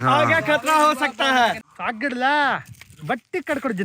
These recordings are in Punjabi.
ಹಾಗೆ ಖತ್ರ ಹೋಗ್ತಾ ಸಾಕ್ಗಿಡ್ಲ ಬಟ್ಟಿ ಕಡ್ಕೊಡ್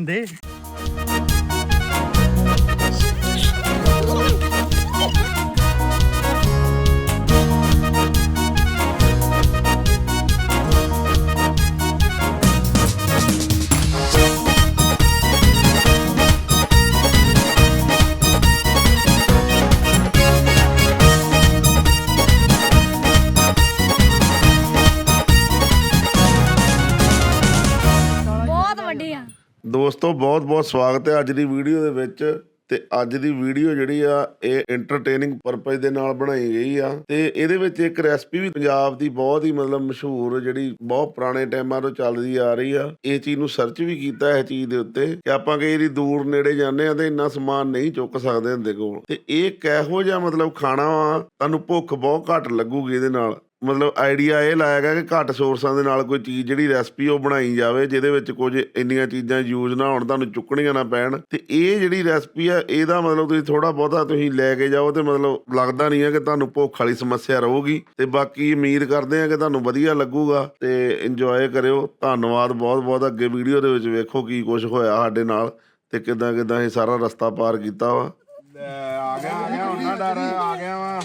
ਦੋਸਤੋ ਬਹੁਤ ਬਹੁਤ ਸਵਾਗਤ ਹੈ ਅੱਜ ਦੀ ਵੀਡੀਓ ਦੇ ਵਿੱਚ। ਤੇ ਅੱਜ ਦੀ ਵੀਡੀਓ ਜਿਹੜੀ ਆ, ਇਹ ਐਂਟਰਟੇਨਿੰਗ ਪਰਪਸ ਦੇ ਨਾਲ ਬਣਾਈ ਗਈ ਆ। ਤੇ ਇਹਦੇ ਵਿੱਚ ਇੱਕ ਰੈਸਪੀ ਵੀ ਪੰਜਾਬ ਦੀ ਬਹੁਤ ਹੀ ਮਤਲਬ ਮਸ਼ਹੂਰ ਜਿਹੜੀ ਬਹੁਤ ਪੁਰਾਣੇ ਟਾਈਮਾਂ ਤੋਂ ਚੱਲਦੀ ਆ ਰਹੀ ਆ। ਇਹ ਚੀਜ਼ ਨੂੰ ਸਰਚ ਵੀ ਕੀਤਾ ਇਹ ਚੀਜ਼ ਦੇ ਉੱਤੇ ਕਿ ਆਪਾਂ ਕਈ ਵਾਰੀ ਦੂਰ ਨੇੜੇ ਜਾਂਦੇ ਆ ਤੇ ਇੰਨਾ ਸਮਾਨ ਨਹੀਂ ਚੁੱਕ ਸਕਦੇ ਹੁੰਦੇ ਕੋਲ। ਤੇ ਇਹ ਕਿਹੋ ਜਿਹਾ ਮਤਲਬ ਖਾਣਾ ਵਾ? ਤੁਹਾਨੂੰ ਭੁੱਖ ਬਹੁਤ ਘੱਟ ਲੱਗੂਗੀ ਇਹਦੇ ਨਾਲ। ਮਤਲਬ ਆਈਡੀਆ ਇਹ ਲਾਇਆ ਗਿਆ ਕਿ ਘੱਟ ਸੋਰਸਾਂ ਦੇ ਨਾਲ ਕੋਈ ਚੀਜ਼ ਜਿਹੜੀ ਰੈਸਪੀ ਉਹ ਬਣਾਈ ਜਾਵੇ, ਜਿਹਦੇ ਵਿੱਚ ਕੁਝ ਇੰਨੀਆਂ ਚੀਜ਼ਾਂ ਯੂਜ਼ ਨਾ ਹੋਣ, ਤੁਹਾਨੂੰ ਚੁੱਕਣੀਆਂ ਨਾ ਪੈਣ। ਤੇ ਇਹ ਜਿਹੜੀ ਰੈਸਪੀ ਆ, ਇਹਦਾ ਮਤਲਬ ਤੁਸੀਂ ਥੋੜਾ ਬਹੁਤਾ ਤੁਸੀਂ ਲੈ ਕੇ ਜਾਓ ਤੇ ਮਤਲਬ ਲੱਗਦਾ ਨਹੀਂ ਹੈ ਕਿ ਤੁਹਾਨੂੰ ਭੁੱਖ ਵਾਲੀ ਸਮੱਸਿਆ ਰਹੂਗੀ। ਤੇ ਬਾਕੀ ਉਮੀਦ ਕਰਦੇ ਹਾਂ ਕਿ ਤੁਹਾਨੂੰ ਵਧੀਆ ਲੱਗੂਗਾ ਤੇ ਇੰਜੋਏ ਕਰਿਓ। ਧੰਨਵਾਦ ਬਹੁਤ ਬਹੁਤ, ਅੱਗੇ ਵੀਡੀਓ ਦੇ ਵਿੱਚ ਵੇਖੋ ਕੀ ਕੁਝ ਹੋਇਆ ਸਾਡੇ ਨਾਲ ਤੇ ਕਿਦਾਂ ਕਿਦਾਂ ਇਹ ਸਾਰਾ ਰਸਤਾ ਪਾਰ ਕੀਤਾ ਵਾ। ਆ ਗਿਆ ਆ ਗਿਆ, ਉਹਨਾਂ ਡਰ, ਆ ਗਿਆ ਵਾ।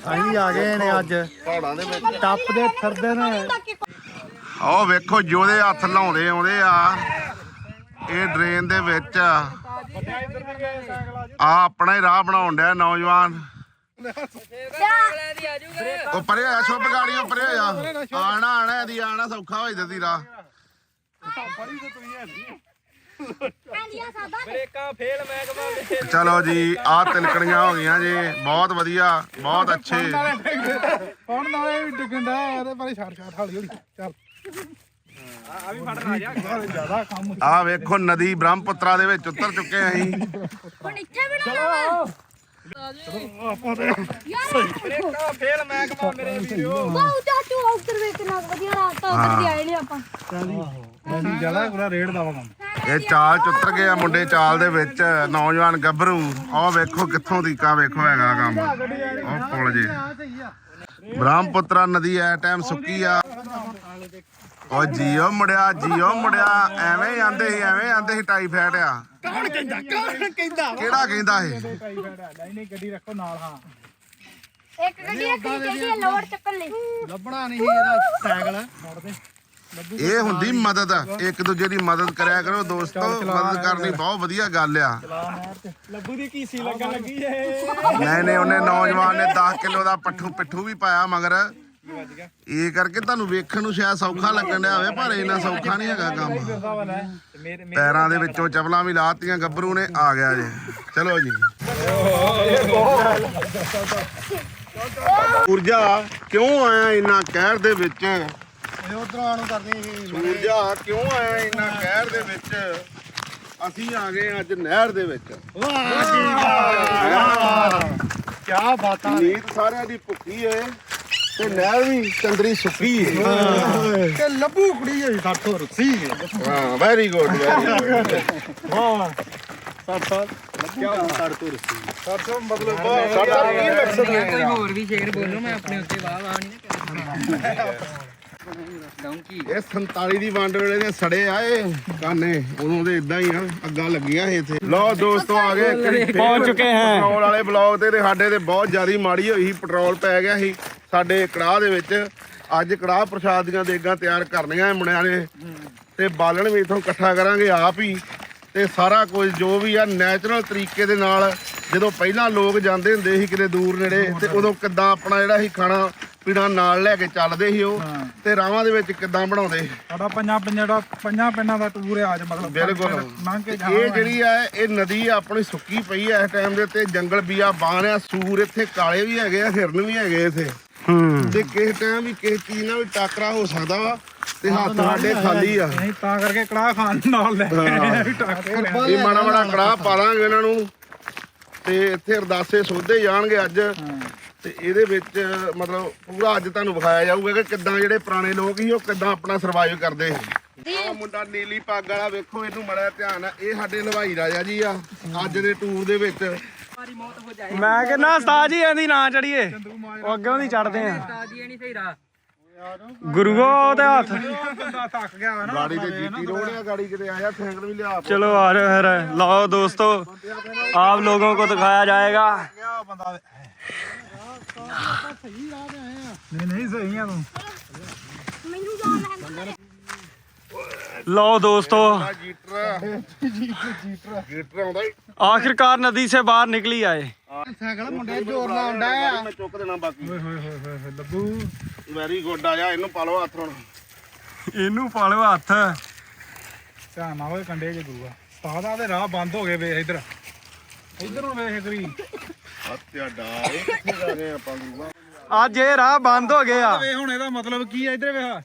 ਅਸੀਂ ਆ ਗਏ ਨੇ ਅੱਜ। ਪਹਾੜਾਂ ਦੇ ਵਿੱਚ। ਟੱਪਦੇ ਫਿਰਦੇ ਨੇ। ਆਹ ਵੇਖੋ ਜੋਦੇ ਹੱਥ ਲਾਉਂਦੇ ਆਉਂਦੇ ਆ। ਇਹ ਡਰੇਨ ਦੇ ਵਿੱਚ ਆ। ਆਪਣਾ ਹੀ ਰਾਹ ਬਣਾਉਣ ਡਿਆ ਨੌਜਵਾਨ। ਉਹ ਪਰੇ ਆ ਸ਼ੁਭ ਗਾੜੀਆਂ ਪਰੇ ਆ। ਆਣਾ ਆਣਾ ਇਹਦੀ ਆਣਾ ਸੌਖਾ ਹੋ ਜਾਂਦਾ ਦੀ ਰਾਹ ਚਲੋ ਜੀ ਆ ਤਿਲਕੜੀਆਂ ਹੋ ਗਈਆਂ ਜੀ। ਬਹੁਤ ਵਧੀਆ ਬਹੁਤ ਅੱਛੇ। ਹੁਣ ਨਾਲੇ ਵੀ ਡਿੱਗਦਾ ਇਹਦੇ ਪਰ ਛੜ ਛੜ ਹੌਲੀ ਹੌਲੀ। ਚੱਲ। ਆ ਆ ਵੇਖੋ ਨਦੀ ਬ੍ਰਹਮਪੁੱਤਰਾ ਦੇ ਵਿੱਚ ਉਤਰ ਚੁੱਕੇ ਆਂ ਅਸੀਂ। ਹੁਣ ਇੱਥੇ ਵੀ ਨਾ ਆਪਾਂ ਤੇ ਬ੍ਰੇਕਾਂ ਫੇਲ ਮਹਿਕਮਾ ਮੇਰੇ ਵੀਰੋ। ਬਹੁਤ ਚਾਚੂ ਆਊਟਰ ਵੇਖ ਵਧੀਆ ਰਾਤ ਤਾਂ ਉੱਤਰ ਆਏ ਨੇ ਆਪਾਂ। ਚੱਲ ਜ਼ਿਆਦਾ ਪੂਰਾ ਰੇਡ ਦਾ ਵਾ ਕੰਮ। ਇਹ ਚਾਲ ਚ ਉਤਰ ਗਏ ਆ ਮੁੰਡੇ ਚਾਲ ਦੇ ਵਿੱਚ ਨੌਜਵਾਨ ਗੱਭਰੂ। ਆਹ ਵੇਖੋ ਕਿੱਥੋਂ ਦੀ ਕਾ ਵੇਖੋ ਹੈਗਾ ਕੰਮ। ਉਹ ਪੁਲ ਜੇ। ਬ੍ਰਹਮਪੁੱਤਰਾ ਨਦੀ ਐ ਟਾਈਮ ਸੁੱਕੀ ਆ। ਓ ਜੀਓ ਮੁੜਿਆ ਜੀਓ ਮੁੜਿਆ ਐਵੇਂ ਹੀ ਆਂਦੇ ਸੀ ਐਵੇਂ ਆਂਦੇ ਸੀ ਟਾਈਫਾਇਡ ਆ। ਕੌਣ ਕਹਿੰਦਾ ਕੌਣ ਕਹਿੰਦਾ? ਕਿਹੜਾ ਕਹਿੰਦਾ ਇਹ ਨਹੀਂ ਨਹੀਂ ਗੱਡੀ ਰੱਖੋ ਨਾਲ ਹਾਂ ਇੱਕ ਗੱਡੀ ਇੱਕ ਗੱਡੀ ਲੋਡ ਚੱਕਣ ਲਈ। ਲੱਭਣਾ ਨਹੀਂ ਇਹਦਾ ਸਾਈਕਲ। ਇਹ ਹੁੰਦੀ ਮਦਦ ਇੱਕ ਦੂਜੇ ਦੀ ਮਦਦ ਕਰਿਆ ਕਰੋ ਦੋਸਤੋ ਮਦਦ ਕਰਨੀ ਬਹੁਤ ਵਧੀਆ ਗੱਲ ਆ। ਲੱਭੂ ਦੀ ਕੀਸੀ ਲੱਗਣ ਲੱਗੀ ਏ? ਨਹੀਂ ਨਹੀਂ ਉਹਨੇ ਨੌਜਵਾਨ ਨੇ 10 ਕਿਲੋ ਦਾ ਪੱਠੂ ਪਿੱਠੂ ਵੀ ਪਾਇਆ ਮਗਰ। ਇਹ ਕਰਕੇ ਤੁਹਾਨੂੰ ਵੇਖਣ ਨੂੰ ਸ਼ਾਇਦ ਸੌਖਾ ਲੱਗਣ ਡਿਆ ਹੋਵੇ ਪਰ ਇਹਨਾਂ ਸੌਖਾ ਨਹੀਂ ਹੈਗਾ ਕੰਮ। ਪੈਰਾਂ ਦੇ ਵਿੱਚੋਂ ਚਪਲਾਂ ਵੀ ਲਾਤੀਆਂ ਗੱਭਰੂ ਨੇ ਆ ਗਿਆ ਜੀ। ਚਲੋ ਜੀ। ਊਰਜਾ ਕਿਉਂ ਆਇਆ ਇੰਨਾ ਕਹਿਰ ਦੇ ਵਿੱਚ? ਉਧਰੋਂ ਆਣੂ ਕਰਦੀ ਸੀ ਊਰਜਾ ਕਿਉਂ ਆਇਆ ਇੰਨਾ ਕਹਿਰ ਦੇ ਵਿੱਚ? ਅਸੀਂ ਆ ਗਏ ਅੱਜ ਨਹਿਰ ਦੇ ਵਿੱਚ। ਕੀ ਬਾਤਾਂ ਨੀਤ ਸਾਰਿਆਂ ਦੀ ਭੁੱਖੀ ਏ ਤੇ ਨਹਿਰ ਵੀ ਚੰਦਰੀ ਸੁੱਕੀ ਏ। ਤੇ ਲੱਭੂ ਕੁੜੀ ਹੋਈ ਸਾਥੋਂ ਰੁੱਸੀ ਹਾਂ ਵੈਰੀ ਗੁੱਡ ਵੈਰੀ ਵਾਹ! ਸਰਸੋਂ ਮਤਲਬ ਸਾਡਾ ਕੀ ਮਕਸਦ ਹੈ? ਕੋਈ ਹੋਰ ਵੀ ਸ਼ੇਰ ਬੋਲੋ ਮੈਂ ਆਪਣੇ ਉੱਤੇ ਵਾਹ ਵਾਹ ਨਹੀਂ ਨਾ ਡੌਂਕੀ ਇਹ 47 ਦੀ ਵੰਡ ਵੇਲੇ ਦੇ ਸੜੇ ਆਏ ਕਾਨੇ ਉਦੋਂ ਦੇ ਇਦਾਂ ਹੀ ਆ ਅੱਗਾਂ ਲੱਗੀਆਂ ਸੀ ਇੱਥੇ। ਲਓ ਦੋਸਤੋ ਆ ਗਏ ਪਹੁੰਚ ਚੁੱਕੇ ਹਾਂ। ਪੈਟਰੋਲ ਵਾਲੇ ਬਲੌਗ ਤੇ ਤੇ ਸਾਡੇ ਤੇ ਬਹੁਤ ਜ਼ਿਆਦੀ ਮਾੜੀ ਹੋਈ ਸੀ ਪੈਟਰੋਲ ਪੈ ਗਿਆ ਸੀ। ਸਾਡੇ ਕੜਾਹ ਦੇ ਵਿੱਚ ਅੱਜ ਕੜਾਹ ਪ੍ਰਸ਼ਾਦ ਦੀਆਂ ਦੇਗਾਂ ਤਿਆਰ ਕਰਨੀਆਂ ਮੁੰਡਿਆਂ ਨੇ। ਤੇ ਬਾਲਣ ਵੀ ਇਥੋਂ ਇਕੱਠਾ ਕਰਾਂਗੇ ਆਪ ਹੀ। ਤੇ ਸਾਰਾ ਕੁਝ ਜੋ ਵੀ ਆ ਨੈਚੁਰਲ ਤਰੀਕੇ ਦੇ ਨਾਲ ਜਦੋਂ ਪਹਿਲਾਂ ਲੋਕ ਜਾਂਦੇ ਹੁੰਦੇ ਸੀ ਕਿਤੇ ਦੂਰ ਨੇੜੇ ਤੇ ਉਦੋਂ ਕਿੱਦਾਂ ਆਪਣਾ ਜਿਹੜਾ ਸੀ ਖਾਣਾ ਪੀਣਾ ਨਾਲ ਲੈ ਕੇ ਚੱਲਦੇ ਸੀ ਉਹ ਤੇ ਰਾਵਾਂ ਦੇ ਵਿੱਚ ਕਿੱਦਾਂ ਬਣਾਉਂਦੇ ਸੀ? ਸਾਡਾ ਪੰਜਾਂ ਪੰਜਾਂ ਦਾ ਪੰਜਾਂ ਪਿੰਡਾਂ ਦਾ ਟੂਰ ਹੈ ਅੱਜ ਮਤਲਬ ਬਿਲਕੁਲ। ਕੇ ਇਹ ਜਿਹੜੀ ਆ ਇਹ ਨਦੀ ਆਪਣੀ ਸੁੱਕੀ ਪਈ ਆ ਇਸ ਟਾਈਮ ਦੇ ਉੱਤੇ ਜੰਗਲ ਵੀ ਆ ਬਾਣ ਆ ਸੂਰ ਇੱਥੇ ਕਾਲੇ ਵੀ ਹੈਗੇ ਆ ਹਿਰਨ ਵੀ ਹੈਗੇ ਇੱਥੇ। ਤੇ ਕਿਸੇ ਟਾਈਮ ਵੀ ਕਿਸੇ ਚੀਜ਼ ਨਾਲ ਵੀ ਟਾਕਰਾ ਹੋ ਸਕਦਾ ਵਾ ਤੇ ਹੱਥ ਸਾਡੇ ਖਾਲੀ ਆ। ਨਹੀਂ ਤਾਂ ਕਰਕੇ ਕੜਾਹ ਖਾਣ ਨਾਲ ਲੈ ਕੇ ਟੱਕਰ ਇਹ ਮਾੜਾ ਮਾੜਾ ਕੜਾਹ ਪਾ ਦਾਂਗੇ ਇਹਨਾਂ ਨੂੰ ਤੇ ਇੱਥੇ ਅਰਦਾਸੇ ਸੋਧੇ ਜਾਣਗੇ ਅੱਜ। ਤੇ ਇਹਦੇ ਵਿੱਚ ਮਤਲਬ ਪੂਰਾ ਅੱਜ ਤੁਹਾਨੂੰ ਵਿਖਾਇਆ ਜਾਊਗਾ ਕਿ ਕਿੱਦਾਂ ਜਿਹੜੇ ਪੁਰਾਣੇ ਲੋਕ ਸੀ ਉਹ ਕਿੱਦਾਂ ਆਪਣਾ ਸਰਵਾਈਵ ਕਰਦੇ ਸੀ। ਉਹ ਮੁੰਡਾ ਨੀਲੀ ਪੱਗ ਵਾਲਾ ਵੇਖੋ ਇਹਨੂੰ ਮੜਾ ਧਿਆਨ ਆ। ਇਹ ਸਾਡੇ ਲਵਾਈ ਰਾਜਾ ਜੀ ਆ ਅੱਜ ਦੇ ਟੂਰ ਦੇ ਵਿੱਚ। ਮੈਂ ਕਹਿੰਦਾ ਉਸਤਾਦ ਜੀ ਇਹਦੀ ਨਾਂ ਚੜੀਏ ਉਹ ਅੱਗੇ ਉਹਦੀ ਚੜਦੇ ਆ। ਉਸਤਾਦ ਜੀ ਹੱਥ। ਗਾੜੀ ਤੇ ਜੀਟੀ ਰੋਡ ਗਾੜੀ ਕਿਤੇ ਆਇਆ ਸੈਂਕਲ ਵੀ ਲਿਆ। ਚਲੋ ਆ ਰਹੇ ਫਿਰ ਲਾਓ ਦੋਸਤੋ ਆਪ ਲੋਗੋਂ ਕੋ ਦਿਖਾਇਆ ਜਾਏਗਾ। ਲਓ ਦੋਸਤੋ। ਆਖਿਰਕਾਰ ਨਦੀ ਸੇ ਬਾਹਰ ਨਿਕਲੀ ਆਏ। ਸਾਈਕਲ ਮੁੰਡੇ ਜ਼ੋਰ ਨਾਲ ਆ ਮੈਂ ਚੁੱਕ ਦੇਣਾ ਬਾਕੀ ਓਏ ਹੋਏ ਹੋਏ ਹੋਏ ਲੱਭੂ ਵੈਰੀ ਗੁੱਡ ਆ ਇਹਨੂੰ ਪਾ ਲਓ ਹੱਥ। ਹੁਣ ਇਹਨੂੰ ਪਾ ਲਓ ਹੱਥ ਧਿਆਨ ਨਾਲ ਕੰਡੇ ਜੇ ਗੁਰੂਆ। ਪਾਦਾ ਰਾਹ ਬੰਦ ਹੋ ਗਏ ਵੇਖ ਇਧਰ ਅੱਜ ਇਹ ਰਾਹ ਬੰਦ ਹੋ ਗਏ ਵੇ ਹੁਣ ਇਹਦਾ ਮਤਲਬ ਕੀ ਆ ਇਧਰ ਵੇਖਾ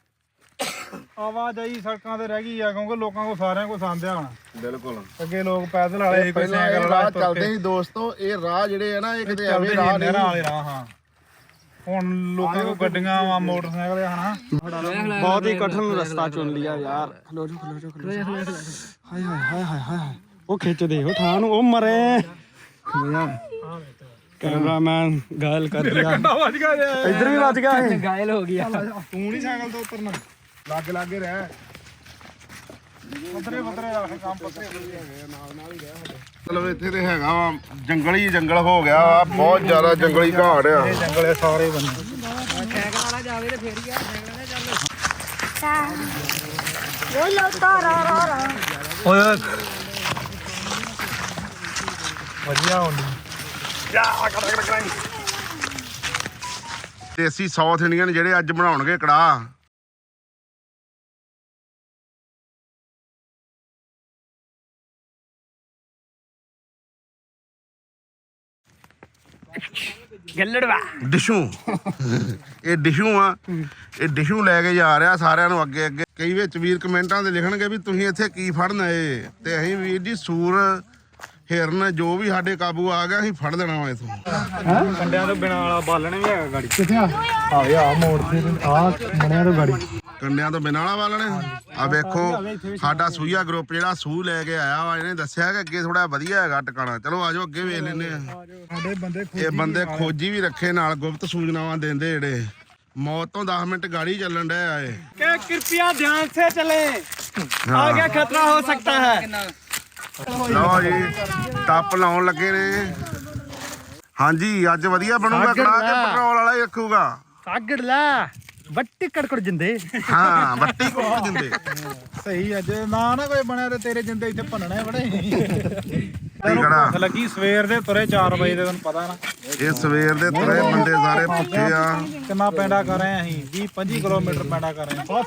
ਆਵਾਜਾਈ ਸੜਕਾਂ ਤੇ ਰਹਿ ਗਈ ਆ ਕਿਉਂਕਿ ਲੋਕਾਂ ਕੋ ਸਾਰਿਆਂ ਕੋ ਸੰਦਿਆ ਹੁਣ। ਬਿਲਕੁਲ। ਅੱਗੇ ਲੋਕ ਪੈਦਲ ਵਾਲੇ ਚੱਲਦੇ ਸੀ ਦੋਸਤੋ ਇਹ ਰਾਹ ਜਿਹੜੇ ਆ ਨਾ ਇਹ ਕਿਤੇ ਐਵੇਂ ਰਾਹ ਨਹੀਂ ਵਾਲੇ ਰਾਹ ਹਾਂ। ਹੁਣ ਲੋਕਾਂ ਕੋ ਗੱਡੀਆਂ ਆ ਮੋਟਰਸਾਈਕਲ ਆ ਹਨਾ। ਬਹੁਤ ਹੀ ਕਠਨ ਰਸਤਾ ਚੁਣ ਲਿਆ ਯਾਰ। ਖਲੋ ਜੋ ਖਲੋ ਜੋ ਹਾਏ ਹਾਏ ਹਾਏ ਹਾਏ ਹਾਏ ਉਹ ਖਿੱਚਦੇ ਉਹ ਠਾਹ ਨੂੰ ਉਹ ਮਰੇ। ਯਾਰ ਕੈਮਰਾਮੈਨ ਗਾਇਲ ਕਰ ਦਿਆ ਵੱਜ ਗਿਆ ਜੇ। ਵੀ ਵੱਜ ਗਿਆ ਗਾਇਲ ਹੋ ਗਿਆ। ਤੂੰ ਨਹੀਂ ਸਾਈਕਲ ਤੋਂ ਉੱਪਰ ਨਾ ਲੱਗ ਲੱਗੇ ਰਹਿ। ਪੱਧਰੇ ਪੱਧਰੇ ਆ ਕੰਮ ਪੱਧਰੇ। ਮਤਲਬ ਇੱਥੇ ਤੇ ਹੈਗਾ ਵਾ ਜੰਗਲ ਜੰਗਲ ਹੋ ਗਿਆ ਵਾ ਬਹੁਤ ਜ਼ਿਆਦਾ ਜੰਗਲੀ ਘਾੜ ਆ। ਜੰਗਲੇ ਸਾਰੇ ਬੰਦੇ। ਸਾਈਕਲ ਵਾਲਾ ਜਾਵੇ ਤੇ ਫੇਰ ਹੀ ਆ ਸਾਈਕਲ ਵਾਲਾ ਚੱਲ ਤਾਰਾ ਰਾ ਓਏ। ਵਧੀਆ ਹੁੰਦੀ। ਦੇਸੀ ਸਾਊਥ ਇੰਡੀਅਨ ਜਿਹੜੇ ਅੱਜ ਬਣਾਉਣਗੇ ਕੜਾ ਗੱਲੜਵਾ। ਡਿਸ਼ੂ। ਇਹ ਡਿਸ਼ੂ ਆ। ਇਹ ਡਿਸ਼ੂ ਲੈ ਕੇ ਜਾ ਰਿਹਾ ਸਾਰਿਆਂ ਨੂੰ ਅੱਗੇ ਅੱਗੇ ਕਈ ਵਿੱਚ ਵੀਰ ਕਮੈਂਟਾਂ ਦੇ ਲਿਖਣਗੇ ਵੀ ਤੁਸੀਂ ਇੱਥੇ ਕੀ ਫੜਨਾ ਏ ਤੇ ਅਸੀਂ ਵੀਰ ਜੀ ਸੂਰ ਹਿਰਨ ਜੋ ਵੀ ਸਾਡੇ ਕਾਬੂ ਆ ਗਿਆ ਅਸੀਂ ਫੜ ਲੈਣਾ ਵਾ ਇਥੋਂ। ਕੰਡਿਆਂ ਤੋਂ ਬਿਨਾਂ ਵਾਲਾ ਬਾਲਣ ਵੀ ਹੈਗਾ ਗਾੜੀ। ਕਿੱਥੇ ਆ? ਆਵੇ ਆ ਮੋੜ ਤੇ ਆ ਬਣਿਆ ਗਾੜੀ। ਕੰਡਿਆਂ ਤੋਂ ਬਿਨਾਂ ਵਾਲਾ ਬਾਲਣੇ? ਆ ਵੇਖੋ ਸਾਡਾ ਸੂਈਆ ਗਰੁੱਪ ਜਿਹੜਾ ਸੂ ਲੈ ਕੇ ਆਇਆ ਵਾ ਇਹਨੇ ਦੱਸਿਆ ਕਿ ਅੱਗੇ ਥੋੜਾ ਵਧੀਆ ਹੈਗਾ ਟਿਕਾਣਾ। ਚਲੋ ਆਜੋ ਅੱਗੇ ਵੇਖ ਲੈਨੇ ਆ। ਸਾਡੇ ਬੰਦੇ ਖੋਜੀ ਇਹ ਬੰਦੇ ਖੋਜੀ ਵੀ ਰੱਖੇ ਨਾਲ ਗੁਪਤ ਸੂਚਨਾਵਾਂ ਦਿੰਦੇ ਜਿਹੜੇ। ਮੌਤ ਤੋਂ 10 ਮਿੰਟ ਗਾੜੀ ਚੱਲਣ ਡਿਆ ਏ ਕਿ ਕਿਰਪਿਆ ਧਿਆਨ ਸੇ ਚਲੇ। ਆਗੇ ਖਤਰਾ ਹੋ ਸਕਦਾ ਹੈ। ਲਓ ਜੀ ਟੱਪ ਲਾਉਣ ਲੱਗੇ ਨੇ। ਹਾਂਜੀ ਅੱਜ ਵਧੀਆ ਬਣੂਗਾ ਕੜਾ ਕੇ ਪੈਟਰੋਲ ਵਾਲਾ ਹੀ ਰੱਖੂਗਾ। ਕਾਗੜ ਲੈ। ਵੱਟੀ ਕੜਕੜ ਜਿੰਦੇ। ਹਾਂ ਵੱਟੀ ਕੋਲ ਜਿੰਦੇ। ਸਹੀ ਅੱਜ ਨਾ ਨਾ ਕੋਈ ਬਣਿਆ ਤੇ ਤੇਰੇ ਜਿੰਦੇ ਇੱਥੇ ਭੰਨਣੇ ਬੜੇ। ਭੁੱਖੀ ਖੜਾ ਭੁੱਖ ਲੱਗੀ ਸਵੇਰ ਦੇ ਤੁਰੇ 4 ਵਜੇ ਦੇ ਤੁਹਾਨੂੰ ਪਤਾ ਨਾ। ਇਹ ਸਵੇਰ ਦੇ ਤੁਰੇ ਬੰਦੇ ਸਾਰੇ ਭੁੱਖੇ ਆ। ਕਿੰਨਾ ਪੈਂਡਾ ਕਰ ਰਹੇ ਅਸੀਂ? 20 25 ਕਿਲੋਮੀਟਰ ਪੈਂਡਾ ਕਰ ਰਹੇ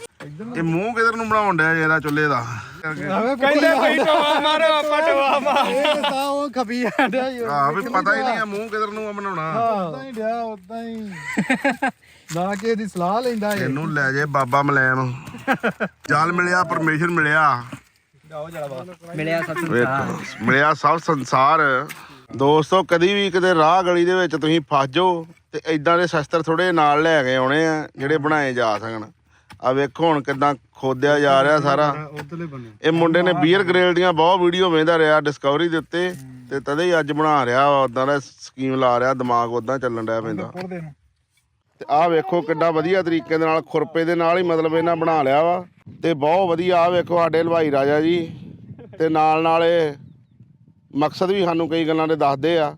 ਇਹ ਮੂੰਹ ਕਿਧਰ ਨੂੰ ਬਣਾਉਣ ਡਿਆ ਇਹਦਾ ਚੁੱਲ੍ਹੇ ਦਾ? ਕਹਿੰਦੇ ਕੋਈ ਟਵਾ ਮਾਰੋ ਆਪਾਂ ਟਵਾ ਮਾਰ ਇਹ ਤਾਂ ਉਹ ਖਪੀ ਜਾਂਦਾ ਯਾਰ ਆ ਵੀ ਪਤਾ ਹੀ ਨਹੀਂ ਆ ਮੂੰਹ ਕਿਧਰ ਨੂੰ ਬਣਾਉਣਾ। ਉਦਾਂ ਹੀ ਡਿਆ ਉਦਾਂ ਹੀ। ਨਾ ਕਿ ਇਹਦੀ ਸਲਾਹ ਲੈਂਦਾ ਇਹ। ਇਹਨੂੰ ਲੈ ਜੇ ਬਾਬਾ ਮਲੈਮ। ਜਲ ਮਿਲਿਆ ਪਰਮੇਸ਼ਰ ਮਿਲਿਆ। ਮਿਲਿਆ ਸਭ ਵੇਖੋ ਮਿਲਿਆ ਸਭ ਸੰਸਾਰ। ਦੋਸਤੋ ਕਦੀ ਵੀ ਕਿਤੇ ਰਾਹ ਗਲੀ ਦੇ ਵਿੱਚ ਤੁਸੀਂ ਫਸ ਜਾਓ ਤੇ ਇਦਾਂ ਦੇ ਸ਼ਸਤਰ ਥੋੜੇ ਨਾਲ ਲੈ ਕੇ ਆਉਣੇ ਆ ਜਿਹੜੇ ਬਣਾਏ ਜਾ ਸਕਣ। ਆ ਵੇਖੋ ਹੁਣ ਕਿਦਾਂ ਖੋਦਿਆ ਜਾ ਰਿਹਾ ਸਾਰਾ। ਉਧਰਲੇ ਬੰਨੇ। ਇਹ ਮੁੰਡੇ ਨੇ ਬੀਅਰ ਗ੍ਰਿਲ ਦੀਆਂ ਬਹੁਤ ਵੀਡੀਓ ਵੇਂਦਾ ਰਿਹਾ ਡਿਸਕਵਰੀ ਦੇ ਉੱਤੇ ਤੇ ਤਦੇ ਹੀ ਅੱਜ ਬਣਾ ਰਿਹਾ ਉਦਾਂ ਦਾ ਸਕੀਮ ਲਾ ਰਿਹਾ ਦਿਮਾਗ ਉਦਾਂ ਚੱਲਣ ਡਿਆ ਪੈਂਦਾ। ਨੂੰ। ਤੇ ਆਹ ਵੇਖੋ ਕਿੱਡਾ ਵਧੀਆ ਤਰੀਕੇ ਦੇ ਨਾਲ, ਖੁਰਪੇ ਦੇ ਨਾਲ ਹੀ ਮਤਲਬ ਇਹਨਾਂ ਬਣਾ ਲਿਆ ਵਾ। ਤੇ ਬਹੁਤ ਵਧੀਆ ਆਹ ਵੇਖੋ ਸਾਡੇ ਹਲਵਾਈ ਰਾਜਾ ਜੀ। ਤੇ ਨਾਲ ਨਾਲ ਇਹ ਮਕਸਦ ਵੀ ਸਾਨੂੰ ਕਈ ਗੱਲਾਂ ਦੇ ਦੱਸਦੇ ਆ।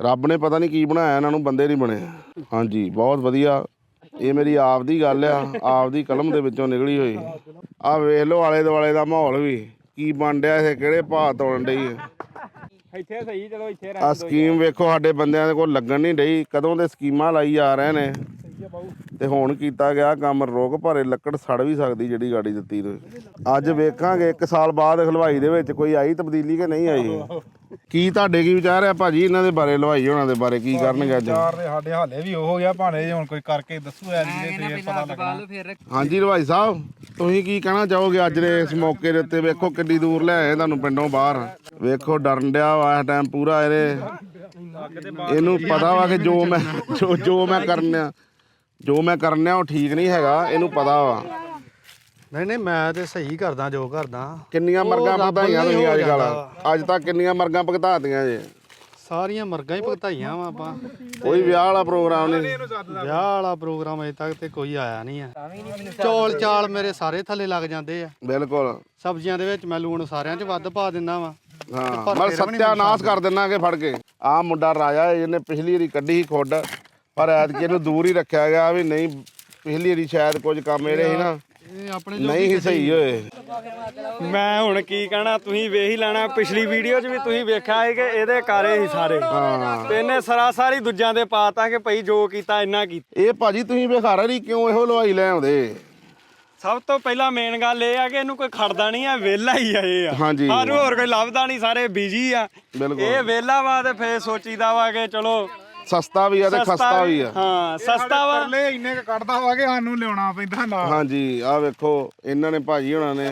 ਰੱਬ ਨੇ ਪਤਾ ਨਹੀਂ ਕੀ ਬਣਾਇਆ, ਇਹਨਾਂ ਨੂੰ ਬੰਦੇ ਨਹੀਂ ਬਣੇ। ਹਾਂਜੀ, ਬਹੁਤ ਵਧੀਆ। ਇਹ ਮੇਰੀ ਆਪ ਦੀ ਗੱਲ ਆ ਆਪ ਦੀ ਕਲਮ ਦੇ ਵਿੱਚੋਂ ਨਿਕਲੀ ਹੋਈ। ਆਹ ਵੇਖ ਲਓ ਆਲੇ ਦੁਆਲੇ ਦਾ ਮਾਹੌਲ ਵੀ। ਕੀ ਬਣ ਰਿਹਾ ਇਹ, ਕਿਹੜੇ ਭਾਅ ਤੋੜਨ ਡਈ ਹੈ। ਇੱਥੇ ਸਹੀ ਚਲੋ ਇੱਥੇ ਆ ਸਕੀਮ ਵੇਖੋ ਸਾਡੇ ਬੰਦਿਆਂ ਦੇ ਕੋਲ ਲੱਗਣ ਨਹੀਂ ਡਈ। ਕਦੋਂ ਦੇ ਸਕੀਮਾਂ ਲਾਈ ਜਾ ਰਹੇ ਨੇ। ਤੇ ਹੁਣ ਕੀਤਾ ਗਿਆ ਕੰਮ ਰੋਕ ਭਾਰੇ ਲੱਕੜ ਸੜ ਵੀ ਸਕਦੀ ਜਿਹੜੀ ਗਾੜੀ ਦਿੱਤੀ ਤੇ ਅੱਜ ਵੇਖਾਂਗੇ ਇੱਕ ਸਾਲ ਬਾਅਦ ਹਲਵਾਈ ਦੇ ਵਿੱਚ ਕੋਈ ਆਈ ਤਬਦੀਲੀ ਕਿ ਨਹੀਂ ਆਈ? ਕੀ ਤੁਹਾਡੇ ਕੀ ਵਿਚਾਰ ਹੈ ਭਾਜੀ ਇਹਨਾਂ ਦੇ ਬਾਰੇ ਹਲਵਾਈ ਹੋਣਾ ਦੇ ਬਾਰੇ ਕੀ ਕਰਨਗੇ ਅੱਜ? ਚਾਰ ਦੇ ਸਾਡੇ ਹਾਲੇ ਵੀ ਉਹ ਗਿਆ ਭਾਣੇ ਜੇ ਹੁਣ ਕੋਈ ਕਰਕੇ ਦੱਸੂ ਐ ਜਿਹਦੇ ਤੇ ਪਤਾ ਲੱਗਣਾ। ਹਾਂਜੀ ਹਲਵਾਈ ਸਾਹਿਬ। ਤੁਸੀਂ ਕੀ ਕਹਿਣਾ ਚਾਹੋਗੇ ਅੱਜ ਦੇ ਇਸ ਮੌਕੇ ਦੇ ਉੱਤੇ? ਵੇਖੋ ਕਿੰਨੀ ਦੂਰ ਲੈ ਆਏ ਤੁਹਾਨੂੰ ਪਿੰਡੋਂ ਬਾਹਰ। ਵੇਖੋ ਡਰਨ ਡਿਆ ਵਾ ਇਸ ਟਾਈਮ ਪੂਰਾ ਇਹਦੇ। ਇਹਨੂੰ ਪਤਾ ਵਾ ਕਿ ਜੋ ਮੈਂ ਜੋ ਜੋ ਮੈਂ ਕਰਨਿਆ ਜੋ ਮੈਂ ਕਰਨਿਆ ਉਹ ਠੀਕ ਨਹੀਂ ਹੈਗਾ ਇਹਨੂੰ ਪਤਾ ਵਾ। ਨਹੀਂ ਨਹੀਂ ਮੈਂ ਤੇ ਸਹੀ ਕਰਦਾ ਜੋ ਕਰਦਾ। ਕਿੰਨੀਆਂ ਮਰਗਾਂ ਭਗਤਾਈਆਂ ਤੁਸੀਂ ਅੱਜ ਕੱਲ। ਅੱਜ ਤੱਕ ਕਿੰਨੀਆਂ ਮਰਗਾਂ ਭਗਤਾਤੀਆਂ ਜੇ। ਸਾਰੀਆਂ ਮਰਗਾਂ ਹੀ ਭਗਤਾਈਆਂ ਵਾ ਆਪਾਂ। ਕੋਈ ਵਿਆਹ ਵਾਲਾ ਪ੍ਰੋਗਰਾਮ ਨਹੀਂ। ਵਿਆਹ ਵਾਲਾ ਪ੍ਰੋਗਰਾਮ ਅਜੇ ਤੱਕ ਤੇ ਕੋਈ ਆਇਆ ਨਹੀਂ ਆ। ਚੌਲ ਚਾਲ ਮੇਰੇ ਸਾਰੇ ਥੱਲੇ ਲੱਗ ਜਾਂਦੇ ਆ। ਬਿਲਕੁਲ। ਸਬਜ਼ੀਆਂ ਦੇ ਵਿੱਚ ਮੈਂ ਲੂਣ ਸਾਰਿਆਂ 'ਚ ਵੱਧ ਪਾ ਦਿੰਦਾ ਵਾ। ਹਾਂ ਮੈਂ ਸੱਤਿਆਨਾਸ਼ ਕਰ ਦਿੰਨਾ ਕਿ ਫੜ ਕੇ। ਆ ਮੁੰਡਾ ਰਾਜਾ ਇਹਨੇ ਪਿਛਲੀ ਵਾਰੀ ਕੱਢੀ ਸੀ ਖੁੱਡ ਪਰ ਐਤਕੀ ਇਹਨੂੰ ਦੂਰ ਹੀ ਰੱਖਿਆ ਗਿਆ ਵੀ ਨਹੀਂ ਪਿਛਲੀ ਵਾਰੀ ਸ਼ਾਇਦ ਕੁਝ ਕੰਮ ਇਹਦੇ ਸੀ ਨਾ। ਇਹ ਆਪਣੇ ਨਹੀਂ ਹੀ ਸਹੀ ਹੋਏ ਮੈਂ ਹੁਣ ਕੀ ਕਹਿਣਾ ਤੁਸੀਂ ਵੇਖ ਹੀ ਲੈਣਾ ਪਿਛਲੀ ਵੀਡੀਓ 'ਚ ਵੀ ਤੁਸੀਂ ਵੇਖਿਆ ਹੈ ਕਿ ਇਹਦੇ ਕਾਰੇ ਹੀ ਸਾਰੇ। ਤੇ ਇਹਨੇ ਸਰਾਸਾਰੀ ਦੂਜਿਆਂ ਦੇ ਪਾਤਾ ਕਿ ਭਈ ਜੋ ਕੀਤਾ ਇੰਨਾ ਕੀਤਾ ਇਹ ਭਾਜੀ ਤੁਸੀਂ ਵਿਖਾਰਾ ਨਹੀਂ ਕਿਉਂ ਇਹੋ ਲਵਾਈ ਲੈ ਆਉਂਦੇ ਸਭ ਤੋਂ ਪਹਿਲਾਂ ਮੇਨ ਗੱਲ ਇਹ ਆ ਕਿ ਇਹਨੂੰ ਕੋਈ ਖੜਦਾ ਨਹੀਂ ਆ ਵਿਹਲਾ ਹੀ ਆ ਇਹ ਆ। ਹਾਂਜੀ। ਸਾਨੂੰ ਹੋਰ ਕੋਈ ਲੱਭਦਾ ਨਹੀਂ ਸਾਰੇ ਬਿਜ਼ੀ ਆ। ਬਿਲਕੁਲ। ਇਹ ਵਿਹਲਾ ਵਾ ਤੇ ਫੇਰ ਸੋਚੀਦਾ ਵਾ ਕਿ ਚਲੋ ਸਸਤਾ ਵੀ ਆ ਤੇ ਖਸਤਾ ਵੀ ਆ। ਹਾਂ ਸਸਤਾ ਵਾ। ਪਰਲੇ ਇੰਨੇ ਕੁ ਕੱਢਦਾ ਵਾ ਕਿ ਸਾਨੂੰ ਲਿਆਉਣਾ ਪੈਂਦਾ ਨਾਲ। ਹਾਂਜੀ ਆ ਵੇਖੋ ਇਹਨਾਂ ਨੇ ਭਾਜੀ ਹੋਣਾ ਨੇ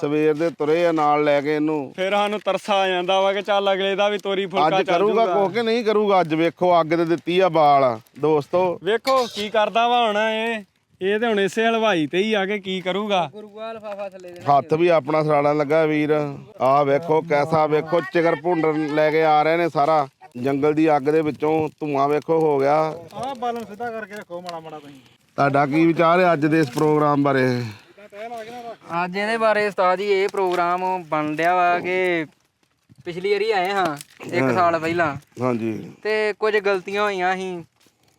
ਸਵੇਰ ਦੇ ਤੁਰੇ ਆ ਨਾਲ ਲੈ ਕੇ ਇਹਨੂੰ। ਫਿਰ ਸਾਨੂੰ ਤਰਸਾ ਆ ਜਾਂਦਾ ਵਾ ਕਿ ਚੱਲ ਅਗਲੇ ਦਾ ਵੀ ਤੋਰੀ ਫੁਲਕਾ ਅੱਜ ਚੱਲ ਕਰੂਗਾ ਜੂਗਾ। ਕੁਛ ਕਿ ਨਹੀਂ ਕਰੂਗਾ? ਅੱਜ ਵੇਖੋ ਅੱਗ ਤੇ ਦਿੱਤੀ ਆ ਬਾਲ। ਦੋਸਤੋ। ਵੇਖੋ ਕੀ ਕਰਦਾ ਵਾ ਹੁਣ ਇਹ? ਇਹ ਤੇ ਹੁਣ ਇਸੇ ਹਲਵਾਈ ਤੇ ਹੀ ਆ ਕੇ ਕੀ ਕਰੂਗਾ? ਗੁਰੂਆ ਲਫਾਫਾ ਥੱਲੇ ਦੇ ਹੱਥ ਵੀ ਆਪਣਾ ਸਰਾੜਾ ਲੱਗਾ ਵੀਰ। ਆ ਵੇਖੋ ਕੈਸਾ ਵੇਖੋ ਚਿਗਰ ਭੁੰਡਰ ਲੈ ਕੇ ਆ ਰਹੇ ਨੇ ਸਾਰਾ। ਜੰਗਲ ਦੀ ਅੱਗ ਦੇ ਵਿੱਚੋਂ ਧੂਆਂ ਵੇਖੋ ਹੋ ਗਿਆ। ਆਹ ਬਾਲਣ ਸਿੱਧਾ ਕਰਕੇ ਰੱਖੋ ਮਾੜਾ ਮਾੜਾ ਤੁਸੀਂ। ਤੁਹਾਡਾ ਕੀ ਵਿਚਾਰ ਹੈ ਅੱਜ ਦੇ ਇਸ ਪ੍ਰੋਗਰਾਮ ਬਾਰੇ? ਅੱਜ ਇਹਦੇ ਬਾਰੇ ਉਸਤਾਦ ਜੀ ਇਹ ਪ੍ਰੋਗਰਾਮ ਬਣ ਰਿਹਾ ਵਾ ਕਿ ਪਿਛਲੀ ਵਾਰੀ ਆਏ ਹਾਂ ਇੱਕ ਸਾਲ ਪਹਿਲਾਂ। ਹਾਂਜੀ। ਤੇ ਕੁਝ ਗਲਤੀਆਂ ਹੋਈਆਂ ਸੀ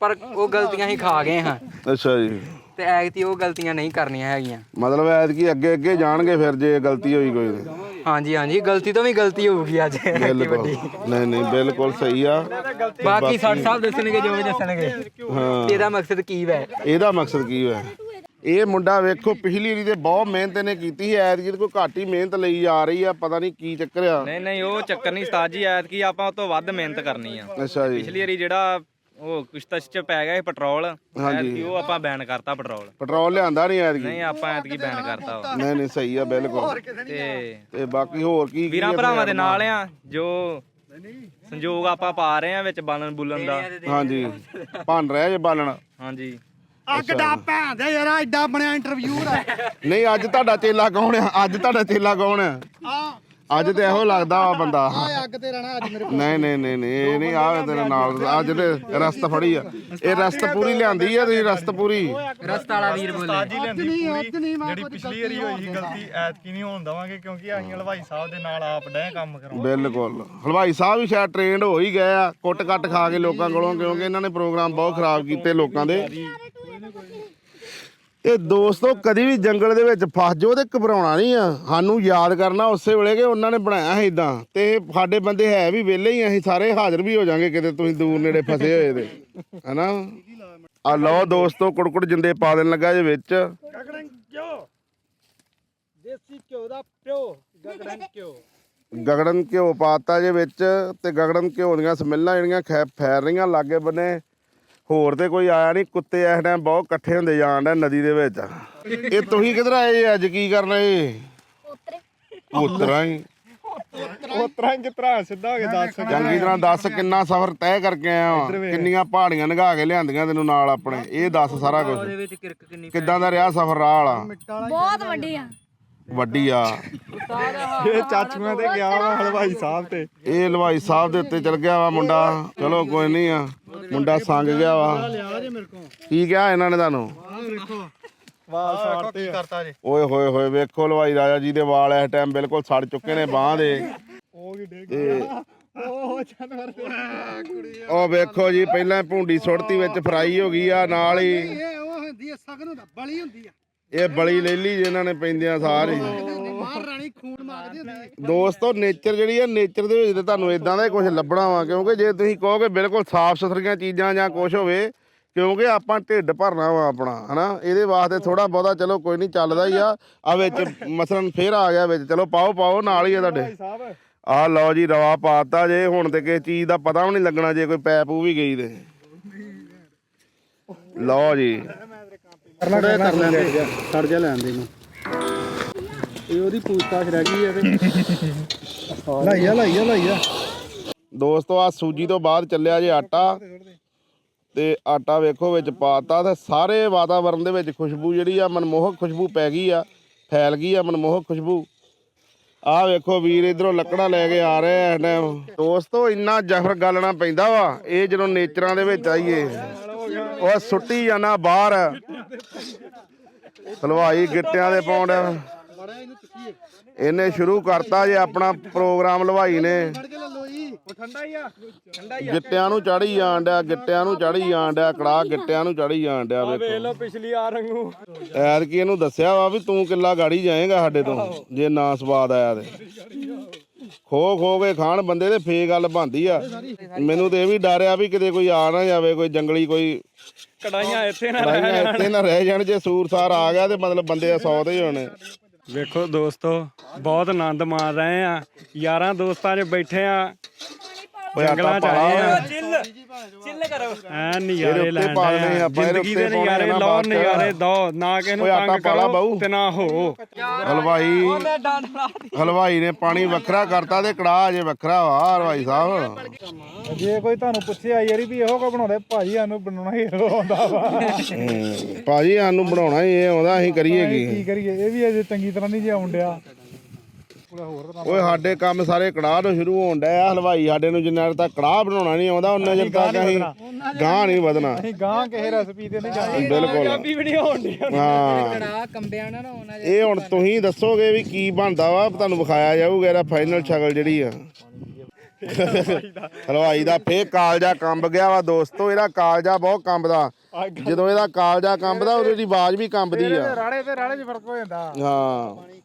ਪਰ ਉਹ ਗਲਤੀਆਂ ਹੀ ਖਾ ਗਏ ਹਾਂ। ਅੱਛਾ ਜੀ। ਤੇ ਐਗਤੀ ਉਹ ਗਲਤੀਆਂ ਨਹੀਂ ਕਰਨੀਆਂ ਹੈਗੀਆਂ। ਮਤਲਬ ਐਤਕੀ ਅੱਗੇ ਅੱਗੇ ਜਾਣਗੇ ਫਿਰ ਜੇ ਗਲਤੀ ਹੋਈ ਕੋਈ ਤੇ। ਹਾਂਜੀ ਹਾਂਜੀ ਗਲਤੀ ਤੋਂ ਵੀ ਗਲਤੀ ਹੋਊਗੀ ਅੱਜ। ਬਿਲਕੁਲ। ਨਹੀਂ ਨਹੀਂ ਬਿਲਕੁਲ ਸਹੀ ਆ। ਬਾਕੀ ਸਾਡੇ ਸਾਹਿਬ ਦੱਸਣਗੇ ਜੋ ਵੀ ਦੱਸਣਗੇ। ਹਾਂ। ਇਹਦਾ ਮਕਸਦ ਕੀ ਹੈ ਇਹਦਾ ਮਕਸਦ ਕੀ ਹੋਇਆ ਇਹ ਮੁੰਡਾ ਵੇਖੋ ਪਿਛਲੀ ਵਾਰੀ ਤੇ ਬਹੁਤ ਮਿਹਨਤ ਇਹਨੇ ਕੀਤੀ ਸੀ ਐਤਕੀ ਤੇ ਕੋਈ ਘੱਟ ਹੀ ਮਿਹਨਤ ਲਈ ਜਾ ਰਹੀ ਆ ਪਤਾ ਨਹੀਂ ਕੀ ਚੱਕਰ ਆ। ਨਹੀਂ ਨਹੀਂ ਉਹ ਚੱਕਰ ਨਹੀਂ ਉਸਤਾਦ ਜੀ ਐਤ ਕੀ ਆਪਾਂ ਉਹ ਤੋਂ ਵੱਧ ਮਿਹਨਤ ਕਰਨੀ ਆ। ਅੱਛਾ ਜੀ। ਪਿਛਲੀ ਵਾਰੀ ਜਿਹੜਾ ਉਹ ਕੁਸ਼ਤਸ਼ ਚ ਪੈ ਗਿਆ ਸੀ ਪੈਟਰੋਲ। ਹਾਂਜੀ। ਐਤਕੀ ਉਹ ਆਪਾਂ ਬੈਨ ਕਰਤਾ ਪੈਟਰੋਲ। ਪੈਟਰੋਲ ਲਿਆਂਦਾ ਨਹੀਂ ਐਤਕੀ। ਨਹੀਂ ਆਪਾਂ ਐਤਕੀ ਬੈਨ ਕਰਤਾ ਉਹ। ਨਹੀਂ ਨਹੀਂ ਸਹੀ ਆ ਬਿਲਕੁਲ। ਤੇ ਤੇ ਬਾਕੀ ਹੋਰ ਕੀ ਕੀ ਵੀਰਾਂ ਆ ਭਰਾਵਾਂ ਦੇ ਨਾਲ ਆ ਜੋ ਸੰਯੋਗ ਆਪਾਂ ਪਾ ਰਹੇ ਆ ਵਿੱਚ ਬਾਲਣ ਬੁਲਣ ਦਾ। ਹਾਂਜੀ। ਭੰਨ ਰਿਹਾ ਜੇ ਬਾਲਣ। ਹਾਂਜੀ। ਅੱਗ ਦਾ ਭੈਣ ਦੇ ਯਾਰ ਐਡਾ ਬਣਿਆ ਇੰਟਰਵਿਊ ਦਾ ਨਹੀਂ ਅੱਜ ਤੁਹਾਡਾ ਚੇਲਾ ਕੌਣ ਆ? ਅੱਜ ਤੁਹਾਡਾ ਚੇਲਾ ਕੌਣ ਆ ਅੱਜ ਤੇ ਇਹੋ ਲੱਗਦਾ ਵਾ ਬੰਦਾ। ਅੱਗ ਤੇ ਰਹਿਣਾ ਅੱਜ ਮੇਰੇ ਨਹੀਂ ਨਹੀਂ ਨਹੀਂ ਨਹੀਂ ਇਹ ਨਹੀਂ ਆ ਤੇਰੇ ਨਾਲ ਅੱਜ ਤੇ ਰਸਤ ਫੜੀ ਆ। ਇਹ ਰਸਤ ਪੂਰੀ ਲਿਆਂਦੀ ਆ ਤੁਸੀਂ ਰਸਤ ਪੂਰੀ। ਰਸਤ ਵਾਲਾ ਵੀਰ ਬੋਲੇ। ਜੀ ਲੈਂਦੀ ਪੂਰੀ। ਜਿਹੜੀ ਪਿਛਲੀ ਵਾਰੀ ਹੋਈ ਸੀ ਗਲਤੀ ਐਤਕੀ ਨਹੀਂ ਹੋਣ ਦਵਾਂਗੇ ਕਿਉਂਕਿ ਅਸੀਂ ਹਲਵਾਈ ਸਾਹਿਬ ਦੇ ਨਾਲ ਆਪ ਡੈ ਕੰਮ ਕਰਾਉਂ ਬਿਲਕੁਲ। ਹਲਵਾਈ ਸਾਹਿਬ ਵੀ ਸ਼ਾਇਦ ਟ੍ਰੇਨਡ ਹੋ ਹੀ ਗਏ ਆ ਕੁੱਟ ਕੱਟ ਖਾ ਕੇ ਲੋਕਾਂ ਕੋਲੋਂ ਕਿਉਂਕਿ ਇਹਨਾਂ ਨੇ ਪ੍ਰੋਗਰਾਮ ਬਹੁਤ ਖਰਾਬ ਕੀਤੇ ਲੋਕਾਂ ਦੇ। ਤੇ ਦੋਸਤੋ ਕਦੀ ਵੀ ਜੰਗਲ ਦੇ ਵਿੱਚ ਫਸ ਜਾਓ ਤੇ ਘਬਰਾਉਣਾ ਨਹੀਂ ਆ। ਸਾਨੂੰ ਯਾਦ ਕਰਨਾ ਉਸੇ ਵੇਲੇ ਕਿ ਉਹਨਾਂ ਨੇ ਬਣਾਇਆ ਸੀ ਇਦਾਂ ਤੇ ਸਾਡੇ ਬੰਦੇ ਹੈ ਵੀ ਵਿਹਲੇ ਹੀ ਆ, ਅਸੀਂ ਸਾਰੇ ਹਾਜ਼ਰ ਵੀ ਹੋ ਜਾਾਂਗੇ ਕਿਤੇ ਤੁਸੀਂ ਦੂਰ ਨੇੜੇ ਫਸੇ ਹੋਏ ਤੇ। ਹਨਾ? ਆ ਲਓ ਦੋਸਤੋ ਕੁੜਕੁੜ ਜਿੰਦੇ ਪਾ ਦੇਣ ਲੱਗਾ ਜੇ ਵਿੱਚ। ਦੇਸੀ ਘਿਓ ਦਾ ਪਿਓ ਗਗੜਨ ਗਗੜਨ ਘਿਓ ਪਾਤਾ ਜੇ ਵਿੱਚ ਤੇ ਗਗੜਨ ਘਿਓ ਦੀਆਂ ਸਮੈਲਾਂ ਜਿਹੜੀਆਂ ਖੈ ਫੈਰ ਰਹੀਆਂ ਲਾਗੇ ਬੰਨੇ। ਹੋਰ ਤੇ ਕੋਈ ਆਇਆ ਨਹੀਂ ਕੁੱਤੇ ਇਸ ਟਾਈਮ ਬਹੁਤ ਇਕੱਠੇ ਹੁੰਦੇ ਜਾਣ ਡੇ ਨਦੀ ਦੇ ਵਿੱਚ। ਇਹ ਤੁਸੀਂ ਕਿੱਧਰ ਆਏ ਅੱਜ ਕੀ ਕਰਨ ਆਏ? ਉਤਰੇ ਉਤਰਾਂ ਹੀ। ਉਹ ਤਰ੍ਹਾਂ ਜਿਤਰਾ ਸਿੱਧਾ ਹੋ ਕੇ ਦੱਸ। ਚੰਗੀ ਤਰ੍ਹਾਂ ਦੱਸ ਕਿੰਨਾ ਸਫ਼ਰ ਤੈਅ ਕਰਕੇ ਆਇਆ ਵਾਂ। ਕਿੰਨੀਆਂ ਪਹਾੜੀਆਂ ਲੰਘਾ ਕੇ ਲਿਆਂਦੀਆਂ ਤੈਨੂੰ ਨਾਲ ਆਪਣੇ। ਇਹ ਦੱਸ ਸਾਰਾ ਕੁਝ ਕਿਰਕ ਕਿੰਨੀ ਕਿੱਦਾਂ ਦਾ ਰਿਹਾ ਸਫ਼ਰ ਰਾਹ ਵਾਲਾ? ਬਹੁਤ ਵੱਡੀ ਆ। ਵੱਡੀ ਆ। ਇਹ ਚਾਚੂਆਂ ਤੇ ਗਿਆ ਵਾ ਹਲਵਾਈ ਸਾਹਿਬ ਤੇ। ਇਹ ਹਲਵਾਈ ਸਾਹਿਬ ਦੇ ਉੱਤੇ ਚਲ ਗਿਆ ਵਾ ਮੁੰਡਾ। ਚਲੋ ਕੋਈ ਨਹੀਂ ਆ। ਮੁੰਡਾ ਸੰਗ ਗਿਆ ਵਾ। ਕੀ ਕਿਹਾ ਇਹਨਾਂ ਨੇ ਤੁਹਾਨੂੰ? ਵਾਲ ਸਾੜਤੇ ਕਰਤਾ ਜੀ ਓਏ ਹੋਏ ਹੋਏ ਵੇਖੋ ਹਲਵਾਈ ਰਾਜਾ ਜੀ ਦੇ ਵਾਲ ਇਸ ਟਾਈਮ ਬਿਲਕੁਲ ਸੜ ਚੁੱਕੇ ਨੇ ਬਾਹ ਦੇ। ਉਹ ਵੀ ਡੇਗ ਵੇਖੋ ਜੀ ਪਹਿਲਾਂ ਭੁੰਡੀ ਸੁੱਟਤੀ ਵਿੱਚ ਫਰਾਈ ਹੋ ਗਈ ਆ ਨਾਲ ਹੀ ਇਹ ਉਹ ਹੁੰਦੀ ਹੈ ਸਗਨ ਹੁੰਦਾ ਬਲੀ ਹੁੰਦੀ ਆ। ਇਹ ਬਲੀ ਲੈ ਲਈ ਜਿਨ੍ਹਾਂ ਨੇ ਪੈਂਦਿਆਂ ਸਾਰੀ ਮਾਰ ਰਾਣੀ ਖੂਨ ਮੰਗਦੀ ਹੁੰਦੀ ਦੋਸਤੋ ਨੇਚਰ ਜਿਹੜੀ ਆ ਨੇਚਰ ਦੇ ਵਿੱਚ ਤੇ ਤੁਹਾਨੂੰ ਇਦਾਂ ਦਾ ਕੁਝ ਲੱਭਣਾ ਵਾ ਕਿਉਂਕਿ ਜੇ ਤੁਸੀਂ ਕਹੋਗੇ ਬਿਲਕੁਲ ਸਾਫ਼ ਸੁਥਰੀਆਂ ਚੀਜ਼ਾਂ ਜਾਂ ਕੁਝ ਹੋਵੇ ਕਿਉਂਕਿ ਆਪਾਂ ਢਿੱਡ ਭਰਨਾ ਵਾ ਆਪਣਾ ਹਨਾ? ਇਹਦੇ ਵਾਸਤੇ ਥੋੜਾ ਬਹੁਤਾ ਚਲੋ ਕੋਈ ਨਹੀਂ ਚੱਲਦਾ ਹੀ ਆ। ਆ ਵਿੱਚ ਮਸਲਨ ਫੇਰ ਆ ਗਿਆ ਵਿੱਚ। ਚਲੋ ਪਾਓ ਪਾਓ ਨਾਲ ਹੀ ਆ ਤੁਹਾਡੇ। ਆ ਲਓ ਜੀ ਰਵਾ ਪਾਤਾ ਜੇ ਹੁਣ ਤੇ ਕਿਸੇ ਚੀਜ਼ ਦਾ ਪਤਾ ਵੀ ਨਹੀਂ ਲੱਗਣਾ ਜੇ ਕੋਈ ਪੈਪ ਉਹ ਵੀ ਗਈ ਤੇ। ਲਓ ਜੀ। ਥੋੜਾ ਕਰ ਲੈਂਦੇ। ਛੱਡ ਜਾ ਲੈਣ ਦੇ ਨੂੰ। ਇਹ ਉਹਦੀ ਪੂਛਤਾਛ ਰਹਿ ਗਈ ਹੈ ਤੇ ਲਾਈਆ ਲਾਈਆ ਲਾਈਆ। ਦੋਸਤੋ ਆ ਸੂਜੀ ਤੋਂ ਬਾਅਦ ਚੱਲਿਆ ਜੇ ਆਟਾ। ਤੇ ਆਟਾ ਵੇਖੋ ਵਿੱਚ ਪਾਤਾ ਤੇ ਸਾਰੇ ਵਾਤਾਵਰਣ ਦੇ ਵਿੱਚ ਖੁਸ਼ਬੂ ਜਿਹੜੀ ਆ ਮਨਮੋਹਕ ਖੁਸ਼ਬੂ ਪੈ ਗਈ ਆ। ਫੈਲ ਗਈ ਆ ਮਨਮੋਹਕ ਖੁਸ਼ਬੂ। ਆ ਵੇਖੋ ਵੀਰ ਇਧਰੋਂ ਲੱਕੜਾਂ ਲੈ ਕੇ ਆ ਰਹੇ ਟਾਈਮ ਦੋਸਤੋ ਇੰਨਾ ਜ਼ਫਰ ਗਲਣਾ ਪੈਂਦਾ ਵਾ ਇਹ ਜਦੋਂ ਨੇਚਰਾਂ ਦੇ ਵਿੱਚ ਆਈਏ। ਉਹ ਸੁੱਟੀ ਜਾਣਾ ਬਾਹਰ। ਹਲਵਾਈ ਗਿੱਟਿਆਂ ਦੇ ਪਾਉਂਡ ਇਹਨੇ ਸ਼ੁਰੂ ਕਰਤਾ ਜੇ ਆਪਣਾ ਪ੍ਰੋਗਰਾਮ ਹਲਵਾਈ ਨੇ। ਗਿੱਟਿਆਂ ਨੂੰ ਚੜੀ ਜਾਣ ਡਿਆ ਗਿੱਟਿਆਂ ਨੂੰ ਚੜੀ ਜਾਣ ਡਿਆ ਕੜਾ ਗਿੱਟਿਆਂ ਨੂੰ ਚੜੀ ਜਾਣ ਡਿਆ ਵੇਖੋ ਲਓ ਪਿਛਲੀ ਆ ਰੰਗੂ। ਐਰ ਕੀ ਇਹਨੂੰ ਦੱਸਿਆ ਵਾ ਵੀ ਤੂੰ ਕਿੱਲਾ ਗਾੜੀ ਜਾਏਗਾ ਸਾਡੇ ਤੋਂ ਜੇ ਨਾ ਸਵਾਦ ਆਇਆ ਤੇ। ਖੋ ਖੋ ਕੇ ਖਾਣ ਬੰਦੇ ਤੇ ਫੇ ਗੱਲ ਬੰਦੀ ਆ। ਮੈਨੂੰ ਤੇ ਇਹ ਵੀ ਡਰ ਆ ਵੀ ਕਿਤੇ ਕੋਈ ਆ ਨਾ ਜਾਵੇ ਕੋਈ ਜੰਗਲੀ ਕੋਈ ਕੜਾਈਆਂ ਇੱਥੇ ਨਾ ਲੜਾਈਆਂ ਇੱਥੇ ਨਾ ਰਹਿ ਜਾਣ ਜੇ ਸੂਰਸਾਰ ਆ ਗਿਆ ਤੇ ਮਤਲਬ ਬੰਦੇ 100 ਤੇ ਹੀ ਹੋਣੇ। ਵੇਖੋ ਦੋਸਤੋ ਬਹੁਤ ਆਨੰਦ ਮਾਣ ਰਹੇ ਆ। ਯਾਰਾਂ ਦੋਸਤਾਂ 'ਚ ਬੈਠੇ ਆ। ਜੰਗਲਾਂ 'ਚ ਆਏ ਆ। ਕਰੋ ਐ ਇਹਦੇ ਨਜ਼ਾਰੇ ਉੱਤੇ ਲੈਣ ਪਾ ਡਏ ਦੇਣੇ ਆ ਆਪਾਂ, ਇਹਦੇ ਜ਼ਿੰਦਗੀ ਦੇ ਉੱਤੇ ਪਾਉਣੇ ਨਜ਼ਾਰੇ ਨਾ ਲਓ ਬਾਅਦ ਚ। ਨਜ਼ਾਰੇ ਦੋ ਨਾ ਕਿਸੇ ਨੂੰ ਓਏ ਆਟਾ ਤੰਗ ਕਰੋ ਬਾਊ। ਤੇ ਨਾ ਹੋ। ਹਲਵਾਈ। ਡਾਂਡ ਲਾ ਹਲਵਾਈ ਨੇ ਪਾਣੀ ਵੱਖਰਾ ਕਰਤਾ ਤੇ ਕੜਾਹ ਅਜੇ ਵੱਖਰਾ ਵਾ ਹਲਵਾਈ ਸਾਹਿਬ। ਜੇ ਕੋਈ ਤੁਹਾਨੂੰ ਪੁੱਛਿਆ ਯਾਰੀ ਵੀ ਇਹੋ ਕੋ ਬਣਾਉਂਦੇ ਭਾਜੀ ਸਾਨੂੰ ਬਣਾਉਣਾ ਹੀ ਇਹੋ ਆਉਂਦਾ ਵਾ। ਹੂੰ। ਭਾਜੀ ਸਾਨੂੰ ਬਣਾਉਣਾ ਹੀ ਇਹ ਆਉਂਦਾ ਅਸੀਂ ਕਰੀਏ ਕੀ? ਕੀ ਕਰੀਏ? ਇਹ ਵੀ ਅਜੇ ਚੰਗੀ ਤਰ੍ਹਾਂ ਨਹੀਂ ਜੇ ਆਉਂਦਿਆ ਪੂਰਾ ਹੋਰ ਤਰ੍ਹਾਂ ਓਏ ਸਾਡੇ ਕੰਮ ਸਾਰੇ ਕੜਾਹ ਤੋਂ ਸ਼ੁਰੂ ਹੋਣ ਡਿਆ ਹਲਵਾਈ ਸਾਡੇ ਨੂੰ ਜਿੰਨਾ ਚਿਰ ਤੱਕ ਕੜਾਹ ਬਣਾਉਣਾ ਨਹੀਂ ਆਉਂਦਾ ਉਹਨਾਂ ਚਿਰ ਤੱਕ ਅਸੀਂ ਗਾਂ ਨਹੀਂ ਵਧਣਾ। ਅਸੀਂ ਗਾਂ ਕਿਸੇ ਰੈਸਪੀ ਤੇ ਨਹੀਂ ਜਾਣਾ। ਬਿਲਕੁਲ। ਵੀ ਨਹੀਂ ਹੋਣੀ ਹਾਂ। ਕੜਾ ਕੰਬਿਆ ਨਾ ਨਾ ਉਹਨਾਂ ਇਹ ਹੁਣ ਤੁਸੀਂ ਦੱਸੋਗੇ ਵੀ ਕੀ ਬਣਦਾ ਵਾ ਤੁਹਾਨੂੰ ਵਿਖਾਇਆ ਜਾਊਗਾ ਇਹਦਾ ਫਾਈਨਲ ਸ਼ਕਲ ਜਿਹੜੀ ਆ। ਹਲਵਾਈ ਦਾ ਫੇਰ ਕਾਲਜਾ ਕੰਬ ਗਿਆ ਵਾ ਦੋਸਤੋ ਇਹਦਾ ਕਾਲਜਾ ਬਹੁਤ ਕੰਬਦਾ। ਜਦੋਂ ਇਹਦਾ ਕਾਲਜਾ ਕੰਬਦਾ ਉਦੋਂ ਦੀ ਆਵਾਜ਼ ਵੀ ਕੰਬਦੀ ਆ। ਰਾੜੇ ਤੇ ਰਾੜੇ 'ਚ ਫ਼ਰਕ ਹੋ ਜਾਂਦਾ। ਹਾਂ।